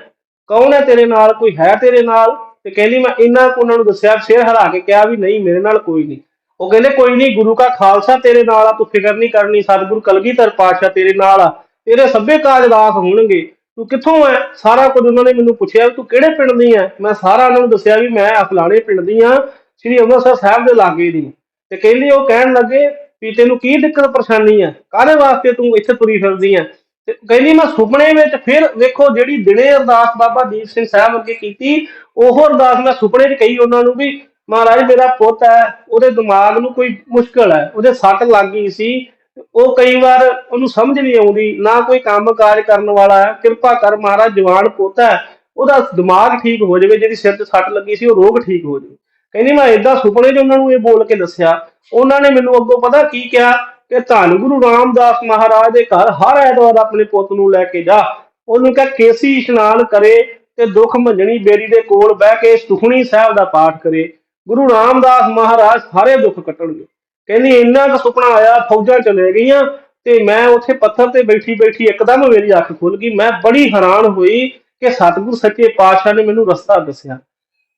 ਕੌਣ ਹੈ ਤੇਰੇ ਨਾਲ? ਕੋਈ ਹੈ ਤੇਰੇ ਨਾਲ? ਤੇ ਕਹਿੰਦੀ ਮੈਂ ਇਹਨਾਂ ਕੋ ਉਹਨਾਂ ਨੂੰ ਦੱਸਿਆ ਸਿਰ ਹਰਾ ਕੇ ਕਿਹਾ ਵੀ ਨਹੀਂ, ਮੇਰੇ ਨਾਲ ਕੋਈ ਨਹੀਂ। ਉਹ ਕਹਿੰਦੇ, ਕੋਈ ਨਹੀਂ, ਗੁਰੂ ਕਾ ਖਾਲਸਾ ਤੇਰੇ ਨਾਲ ਆ, ਤੂੰ ਫਿਕਰ ਨਹੀਂ ਕਰਨੀ, ਸਤਿਗੁਰੂ ਕਲਗੀਧਰ ਪਾਤਸ਼ਾਹ ਤੇਰੇ ਨਾਲ ਆ। ਤੇਰੇ ਸੱਭੇ ਕਾਜ ਦਾਸ ਹੋਣਗੇ। ਤੂੰ ਕਿੱਥੋਂ ਐ? ਸਾਰਾ ਕੁਝ ਉਹਨਾਂ ਨੇ ਮੈਨੂੰ ਪੁੱਛਿਆ ਵੀ ਤੂੰ ਕਿਹੜੇ ਪਿੰਡ ਦੀ ਐ? ਮੈਂ ਸਾਰਾ ਉਹਨਾਂ ਨੂੰ ਦੱਸਿਆ ਵੀ ਮੈਂ ਫਲਾਣੇ ਪਿੰਡ ਦੀ ਆ, ਸ੍ਰੀ ਅੰਮ੍ਰਿਤਸਰ ਸਾਹਿਬ ਦੇ ਲਾਗੇ ਦੀ। ਤੇ ਕਹਿੰਦੀ ਉਹ ਕਹਿਣ ਲੱਗੇ ਵੀ ਤੈਨੂੰ ਕੀ ਦਿੱਕਤ ਪਰੇਸ਼ਾਨੀ ਆ ਕਾਹਦੇ ਵਾਸਤੇ ਤੂੰ ਇੱਥੇ ਤੁਰੀ ਫਿਰਦੀ ਆ ਤੇ ਕਹਿੰਦੀ ਮੈਂ ਸੁਪਨੇ ਵਿੱਚ ਫਿਰ ਵੇਖੋ ਜਿਹੜੀ ਦਿਨੇ ਅਰਦਾਸ ਬਾਬਾ ਦੀਪ ਸਿੰਘ ਸਾਹਿਬ ਅੱਗੇ ਕੀਤੀ, ਉਹ ਅਰਦਾਸ ਮੈਂ ਸੁਪਨੇ 'ਚ ਕਹੀ ਉਹਨਾਂ ਨੂੰ ਵੀ ਮਹਾਰਾਜ ਮੇਰਾ ਪੁੱਤ ਹੈ, ਉਹਦੇ ਦਿਮਾਗ ਨੂੰ ਕੋਈ ਮੁਸ਼ਕਲ ਹੈ, ਉਹਦੇ ਸੱਟ ਲੱਗ ਗਈ ਸੀ, ਉਹ ਕਈ ਵਾਰ ਉਹਨੂੰ ਸਮਝ ਨਹੀਂ ਆਉਂਦੀ, ਨਾ ਕੋਈ ਕੰਮ ਕਾਜ ਕਰਨ ਵਾਲਾ ਹੈ, ਕਿਰਪਾ ਕਰ ਮਹਾਰਾਜ ਜਵਾਨ ਪੁੱਤ ਹੈ, ਉਹਦਾ ਦਿਮਾਗ ਠੀਕ ਹੋ ਜਾਵੇ, ਜਿਹੜੀ ਸਿਰ 'ਚ ਸੱਟ ਲੱਗੀ ਸੀ, ਉਹ ਰੋਗ ਠੀਕ ਹੋ ਜਾਵੇ। ਕਹਿੰਦੀ ਮੈਂ ਏਦਾਂ ਸੁਪਨੇ 'ਚ ਉਹਨਾਂ ਨੂੰ ਇਹ ਬੋਲ ਕੇ ਦੱਸਿਆ, ਉਹਨਾਂ ਨੇ ਮੈਨੂੰ ਅੱਗੋਂ ਪਤਾ ਕੀ ਕਿਹਾ? ਕਿ ਧੰਨ ਗੁਰੂ ਰਾਮਦਾਸ ਮਹਾਰਾਜ ਦੇ ਘਰ ਹਰ ਐਤਵਾਰ ਆਪਣੇ ਪੁੱਤ ਨੂੰ ਲੈ ਕੇ ਜਾ। ਉਹਨੂੰ ਕਿਹਾ ਕੇਸੀ ਇਸ਼ਨਾਨ ਕਰੇ ਤੇ ਦੁੱਖ ਮੰਜਣੀ ਬੇਰੀ ਦੇ ਕੋਲ ਬਹਿ ਕੇ ਸੁਖਣੀ ਸਾਹਿਬ ਦਾ ਪਾਠ ਕਰੇ। ਗੁਰੂ ਰਾਮਦਾਸ ਮਹਾਰਾਜ ਸਾਰੇ ਦੁੱਖ ਕੱਟਣਗੇ। ਕਹਿੰਦੀ, ਇੰਨਾ ਕੁ ਸੁਪਨਾ ਆਇਆ, ਫੌਜਾਂ ਚਲੇ ਗਈਆਂ ਤੇ ਮੈਂ ਉੱਥੇ ਪੱਥਰ ਤੇ ਬੈਠੀ ਬੈਠੀ ਇੱਕਦਮ ਮੇਰੀ ਅੱਖ ਖੁੱਲ ਗਈ। ਮੈਂ ਬੜੀ ਹੈਰਾਨ ਹੋਈ ਕਿ ਸਤਿਗੁਰ ਸੱਚੇ ਪਾਤਸ਼ਾਹ ਨੇ ਮੈਨੂੰ ਰਸਤਾ ਦੱਸਿਆ।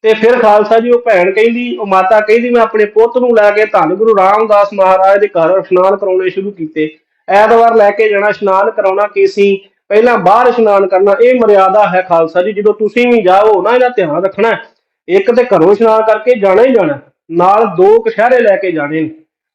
ਤੇ ਫਿਰ ਖਾਲਸਾ ਜੀ, ਉਹ ਭੈਣ ਕਹਿੰਦੀ, ਉਹ ਮਾਤਾ ਕਹਿੰਦੀ, ਮੈਂ ਆਪਣੇ ਪੁੱਤ ਨੂੰ ਲੈ ਕੇ ਧੰਨ ਗੁਰੂ ਰਾਮਦਾਸ ਮਹਾਰਾਜ ਦੇ ਘਰ ਇਸ਼ਨਾਨ ਕਰਾਉਣੇ ਸ਼ੁਰੂ ਕੀਤੇ। ਐਤਵਾਰ ਲੈ ਕੇ ਜਾਣਾ, ਇਸ਼ਨਾਨ ਕਰਾਉਣਾ ਕੇਸੀ ਪਹਿਲਾਂ ਬਾਹਰ ਇਸ਼ਨਾਨ ਕਰਨਾ, ਇਹ ਮਰਿਆਦਾ ਹੈ ਖਾਲਸਾ ਜੀ, ਜਦੋਂ ਤੁਸੀਂ ਵੀ ਜਾਓ ਨਾ ਇਹਦਾ ਧਿਆਨ ਰੱਖਣਾ ਇੱਕ ਤੇ ਘਰੋਂ ਇਸ਼ਨਾਨ ਕਰਕੇ ਜਾਣਾ ਹੀ ਜਾਣਾ, ਨਾਲ ਦੋ ਕਸ਼ਹਿਰੇ ਲੈ ਕੇ ਜਾਣੇ ਨੇ।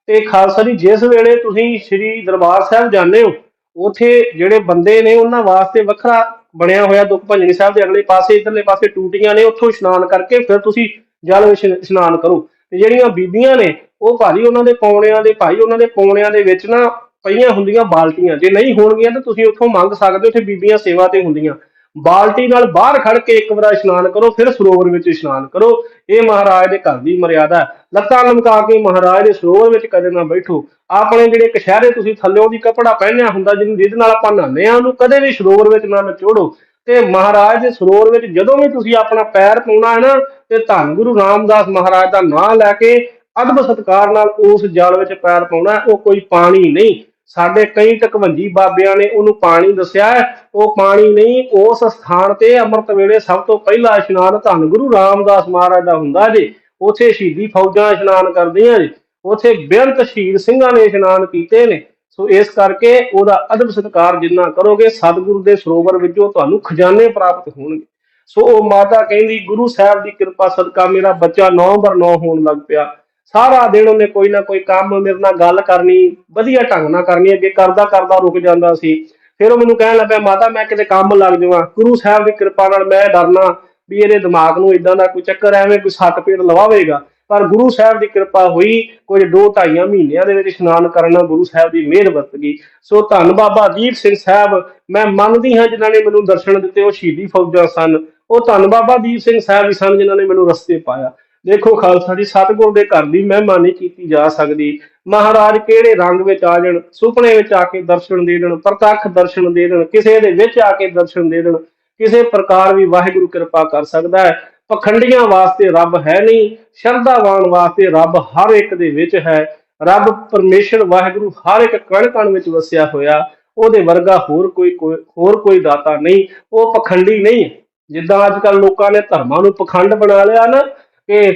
ਤੇ ਖਾਲਸਾ ਜੀ, ਜਿਸ ਵੇਲੇ ਤੁਸੀਂ ਸ੍ਰੀ ਦਰਬਾਰ ਸਾਹਿਬ ਜਾਂਦੇ ਹੋ, ਉਥੇ ਜਿਹੜੇ ਬੰਦੇ ਨੇ, ਉਹਨਾਂ ਵਾਸਤੇ ਵੱਖਰਾ ਬਣਿਆ ਹੋਇਆ ਦੁੱਖ ਭੰਜਨੀ ਸਾਹਿਬ ਦੇ ਅਗਲੇ ਪਾਸੇ, ਇਧਰਲੇ ਪਾਸੇ ਟੂਟੀਆਂ ਨੇ, ਉੱਥੋਂ ਇਸ਼ਨਾਨ ਕਰਕੇ ਫਿਰ ਤੁਸੀਂ ਜਲ ਵਿੱਚ ਇਸ਼ਨਾਨ ਕਰੋ। ਤੇ ਜਿਹੜੀਆਂ ਬੀਬੀਆਂ ਨੇ, ਉਹ ਭਾਜੀ ਉਹਨਾਂ ਦੇ ਪੌਣਿਆਂ ਦੇ, ਭਾਈ ਉਹਨਾਂ ਦੇ ਪੌਣਿਆਂ ਦੇ ਵਿੱਚ ਨਾ ਪਈਆਂ ਹੁੰਦੀਆਂ ਬਾਲਟੀਆਂ। ਜੇ ਨਹੀਂ ਹੋਣਗੀਆਂ ਤਾਂ ਤੁਸੀਂ ਉੱਥੋਂ ਮੰਗ ਸਕਦੇ ਹੋ, ਉੱਥੇ ਬੀਬੀਆਂ ਸੇਵਾ ਤੇ ਹੁੰਦੀਆਂ। ਬਾਲਟੀ ਨਾਲ ਬਾਹਰ ਖੜ ਕੇ ਇੱਕ ਵਾਰ ਇਸ਼ਨਾਨ ਕਰੋ, ਫਿਰ ਸਰੋਵਰ ਵਿੱਚ ਇਸ਼ਨਾਨ ਕਰੋ। ਇਹ ਮਹਾਰਾਜ ਦੇ ਘਰ ਦੀ ਮਰਿਆਦਾ ਲੱਤਾਂ ਲਮਕਾ ਕੇ ਮਹਾਰਾਜ ਦੇ ਸਰੋਵਰ ਵਿੱਚ ਕਦੇ ਨਾ ਬੈਠੋ। ਆਪਣੇ ਜਿਹੜੇ ਕਸ਼ਹਿਰੇ ਤੁਸੀਂ ਥੱਲਿਓਂ ਦੀ ਕੱਪੜਾ ਪਹਿਨਿਆ ਹੁੰਦਾ, ਜਿਹਨੂੰ ਜਿਹਦੇ ਨਾਲ ਆਪਾਂ ਨਹਾਉਂਦੇ ਆ ਉਹਨੂੰ ਕਦੇ ਵੀ ਸਰੋਵਰ ਵਿੱਚ ਨਾ ਨਚੋੜੋ। ਤੇ ਮਹਾਰਾਜ ਦੇ ਸਰੋਵਰ ਵਿੱਚ ਜਦੋਂ ਵੀ ਤੁਸੀਂ ਆਪਣਾ ਪੈਰ ਪਾਉਣਾ ਹੈ ਨਾ, ਤੇ ਧੰਨ ਗੁਰੂ ਰਾਮਦਾਸ ਮਹਾਰਾਜ ਦਾ ਨਾਮ ਲੈ ਕੇ ਅਦਬ ਸਤਕਾਰ ਨਾਲ ਉਸ ਜਲ ਵਿੱਚ ਪੈਰ ਪਾਉਣਾ ਉਹ ਕੋਈ ਪਾਣੀ ਨਹੀਂ। ਸਾਡੇ ਕਈ ਟਕਵੰਜੀ ਬਾਬਿਆਂ ਨੇ ਉਹਨੂੰ ਪਾਣੀ ਦੱਸਿਆ ਉਹ ਪਾਣੀ ਨਹੀਂ, ਉਸ ਸਥਾਨ ਤੇ ਅੰਮ੍ਰਿਤ ਵੇਲੇ ਸਭ ਤੋਂ ਪਹਿਲਾ ਇਸ਼ਨਾਨ ਧੰਨ ਗੁਰੂ ਰਾਮਦਾਸ ਮਹਾਰਾਜ ਦਾ ਹੁੰਦਾ ਜੀ। ਉਥੇ ਸ਼ਹੀਦੀ ਫੌਜਾਂ ਇਸ਼ਨਾਨ ਕਰਦੀਆਂ ਜੀ। ਉਥੇ ਬੇਅੰਤ ਸ਼ਹੀਦ ਸਿੰਘਾਂ ਨੇ ਇਸ਼ਨਾਨ ਕੀਤੇ ਨੇ। ਸੋ ਇਸ ਕਰਕੇ ਉਹਦਾ ਅਦਬ ਸਤਕਾਰ ਜਿੰਨਾ ਕਰੋਗੇ, ਸਤਿਗੁਰੂ ਦੇ ਸਰੋਵਰ ਵਿੱਚੋਂ ਤੁਹਾਨੂੰ ਖਜ਼ਾਨੇ ਪ੍ਰਾਪਤ ਹੋਣਗੇ। ਸੋ ਉਹ ਮਾਤਾ ਕਹਿੰਦੀ, ਗੁਰੂ ਸਾਹਿਬ ਦੀ ਕਿਰਪਾ ਸਦਕਾ ਮੇਰਾ ਬੱਚਾ 9 ਬਰ 9 ਹੋਣ ਲੱਗ ਪਿਆ। ਸਾਰਾ ਦਿਨ ਉਹਨੇ ਕੋਈ ਨਾ ਕੋਈ ਕੰਮ ਮੇਰੇ ਨਾਲ ਗੱਲ ਕਰਨੀ, ਵਧੀਆ ਢੰਗ ਨਾਲ ਕਰਨੀ, ਅੱਗੇ ਕਰਦਾ ਕਰਦਾ ਰੁਕ ਜਾਂਦਾ ਸੀ। ਫਿਰ ਉਹ ਮੈਨੂੰ ਕਹਿਣ ਲੱਗਾ, ਮਾਤਾ ਮੈਂ ਕਿਤੇ ਕੰਮ ਲੱਗ ਜਾਵਾਂ, ਗੁਰੂ ਸਾਹਿਬ ਦੀ ਕਿਰਪਾ ਨਾਲ ਮੈਂ ਡਰਨਾ ਵੀ ਇਹਦੇ ਦਿਮਾਗ ਨੂੰ ਇਦਾਂ ਦਾ ਕੋਈ ਚੱਕਰ ਐਵੇਂ ਕੋਈ ਸੱਟ ਪੇੜ ਲਵਾਵੇਗਾ। ਪਰ ਗੁਰੂ ਸਾਹਿਬ ਦੀ ਕਿਰਪਾ ਹੋਈ, ਕੁਝ ਦੋ ਢਾਈਆਂ ਮਹੀਨਿਆਂ ਦੇ ਵਿੱਚ ਇਸ਼ਨਾਨ ਕਰਨ ਨਾਲ ਗੁਰੂ ਸਾਹਿਬ ਦੀ ਮਿਹਰ ਵਰਤ ਗਈ। ਸੋ ਧੰਨ ਬਾਬਾ ਦੀਪ ਸਿੰਘ ਸਾਹਿਬ, ਮੈਂ ਮੰਨਦੀ ਹਾਂ ਜਿਨ੍ਹਾਂ ਨੇ ਮੈਨੂੰ ਦਰਸ਼ਨ ਦਿੱਤੇ, ਉਹ ਸ਼ਹੀਦੀ ਫੌਜਾਂ ਸਨ। ਉਹ ਧੰਨ ਬਾਬਾ ਦੀਪ ਸਿੰਘ ਸਾਹਿਬ ਹੀ ਸਨ ਜਿਨ੍ਹਾਂ ਨੇ ਮੈਨੂੰ ਰਸਤੇ ਪਾਇਆ। ਦੇਖੋ ਖਾਲਸਾ ਜੀ, ਸਤਿਗੁਰ ਦੇ ਘਰ ਦੀ ਮਹਿਮਾ ਨਹੀਂ ਕੀਤੀ ਜਾ ਸਕਦੀ। ਮਹਾਰਾਜ ਕਿਹੜੇ ਰੰਗ ਵਿੱਚ ਆ ਜਾਣ? ਸੁਪਨੇ ਵਿੱਚ ਆ ਕੇ ਦਰਸ਼ਨ ਦੇ ਦੇਣ, ਪ੍ਰਤੱਖ ਦਰਸ਼ਨ ਦੇ ਦੇਣ, ਕਿਸੇ ਦੇ ਵਿੱਚ ਆ ਕੇ ਦਰਸ਼ਨ ਦੇ ਦੇਣ, ਕਿਸੇ ਪ੍ਰਕਾਰ ਵੀ ਵਾਹਿਗੁਰੂ ਕਿਰਪਾ ਕਰ ਸਕਦਾ ਹੈ। ਪਖੰਡੀਆਂ ਵਾਸਤੇ ਰੱਬ ਹੈ ਨਹੀਂ, ਸ਼ਰਧਾਵਾਨ ਵਾਸਤੇ ਰੱਬ ਹਰ ਇੱਕ ਦੇ ਵਿੱਚ ਹੈ। ਰੱਬ ਪਰਮੇਸ਼ਰ ਵਾਹਿਗੁਰੂ ਹਰ ਇੱਕ ਕਣ ਕਣ ਵਿੱਚ ਵਸਿਆ ਹੋਇਆ, ਉਹਦੇ ਵਰਗਾ ਹੋਰ ਕੋਈ ਕੋਈ- ਹੋਰ ਕੋਈ ਦਾਤਾ ਨਹੀਂ। ਉਹ ਪਖੰਡੀ ਨਹੀਂ। ਜਿੱਦਾਂ ਅੱਜ ਕੱਲ ਲੋਕਾਂ ਨੇ ਧਰਮਾਂ ਨੂੰ ਪਖੰਡ ਬਣਾ ਲਿਆ ਨਾ ਕਿ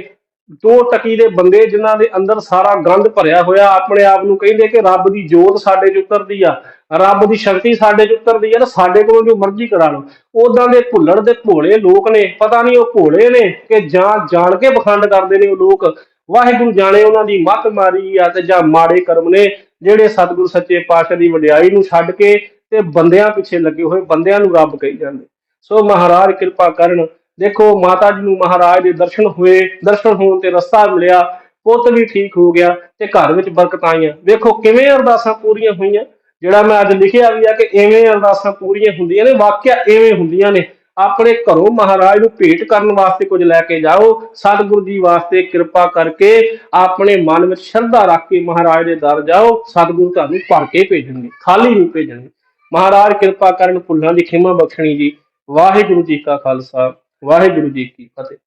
ਦੋ ਤਕੀ ਦੇ ਬੰਦੇ ਜਿਨ੍ਹਾਂ ਦੇ ਅੰਦਰ ਸਾਰਾ ਗੰਦ ਭਰਿਆ ਹੋਇਆ ਆਪਣੇ ਆਪ ਨੂੰ ਕਹਿੰਦੇ ਕਿ ਰੱਬ ਦੀ ਜੋਤ ਸਾਡੇ 'ਚ ਉਤਰਦੀ ਆ, ਰੱਬ ਦੀ ਸ਼ਕਤੀ ਸਾਡੇ 'ਚ ਉਤਰਦੀ ਆ ਤਾਂ ਸਾਡੇ ਕੋਲੋਂ ਜੋ ਮਰਜ਼ੀ ਕਰਾ ਲਓ। ਉਦਾਂ ਦੇ ਭੁੱਲੜ ਦੇ ਭੋਲੇ ਲੋਕ ਨੇ, ਪਤਾ ਨਹੀਂ ਉਹ ਭੋਲੇ ਨੇ ਕਿ ਜਾਂ ਜਾਣ ਕੇ ਪਖੰਡ ਕਰਦੇ ਨੇ ਉਹ ਲੋਕ। ਵਾਹਿਗੁਰੂ ਜਾਣੇ ਉਹਨਾਂ ਦੀ ਮੱਤ ਮਾਰੀ ਆ ਤੇ ਜਾਂ ਮਾੜੇ ਕਰਮ ਨੇ ਜਿਹੜੇ ਸਤਿਗੁਰੂ ਸੱਚੇ ਪਾਤਸ਼ਾਹ ਦੀ ਵਡਿਆਈ ਨੂੰ ਛੱਡ ਕੇ ਤੇ ਬੰਦਿਆਂ ਪਿੱਛੇ ਲੱਗੇ ਹੋਏ, ਬੰਦਿਆਂ ਨੂੰ ਰੱਬ ਕਹੀ ਜਾਂਦੇ। ਸੋ ਮਹਾਰਾਜ ਕਿਰਪਾ ਕਰਨ ਦੇਖੋ, ਮਾਤਾ ਜੀ ਨੂੰ ਮਹਾਰਾਜ ਦੇ ਦਰਸ਼ਨ ਹੋਏ, ਦਰਸ਼ਨ ਹੋਣ ਤੇ ਰਸਤਾ ਮਿਲਿਆ, ਪੁੱਤ ਵੀ ਠੀਕ ਹੋ ਗਿਆ ਤੇ ਘਰ ਵਿੱਚ ਬਰਕਤਾਂ ਆਈਆਂ। ਵੇਖੋ ਕਿਵੇਂ ਅਰਦਾਸਾਂ ਪੂਰੀਆਂ ਹੋਈਆਂ। ਜਿਹੜਾ ਮੈਂ ਅੱਜ ਲਿਖਿਆ ਵੀ ਆ ਕਿ ਐਵੇਂ ਅਰਦਾਸਾਂ ਪੂਰੀਆਂ ਹੁੰਦੀਆਂ ਨੇ, ਵਾਕਿਆ ਐਵੇਂ ਹੁੰਦੀਆਂ ਨੇ। ਆਪਣੇ ਘਰੋਂ ਮਹਾਰਾਜ ਨੂੰ ਭੇਟ ਕਰਨ ਵਾਸਤੇ ਕੁਝ ਲੈ ਕੇ ਜਾਓ। ਸਤਿਗੁਰੂ ਜੀ ਵਾਸਤੇ ਕਿਰਪਾ ਕਰਕੇ ਆਪਣੇ ਮਨ ਵਿੱਚ ਸ਼ਰਧਾ ਰੱਖ ਕੇ ਮਹਾਰਾਜ ਦੇ ਦਰ ਜਾਓ। ਸਤਿਗੁਰੂ ਤੁਹਾਨੂੰ ਭਰ ਕੇ ਭੇਜਣਗੇ, ਖਾਲੀ ਨਹੀਂ ਭੇਜਣਗੇ। ਮਹਾਰਾਜ ਕਿਰਪਾ ਕਰਨ ਭੁੱਲਾਂ ਦੀ ਖਿਮਾ ਬਖਸ਼ਣੀ ਜੀ। ਵਾਹਿਗੁਰੂ ਜੀ ਕਾ ਖਾਲਸਾ। ਵਾਹਿਗੁਰੂ ਜੀ ਕੀ ਫਤਿਹ।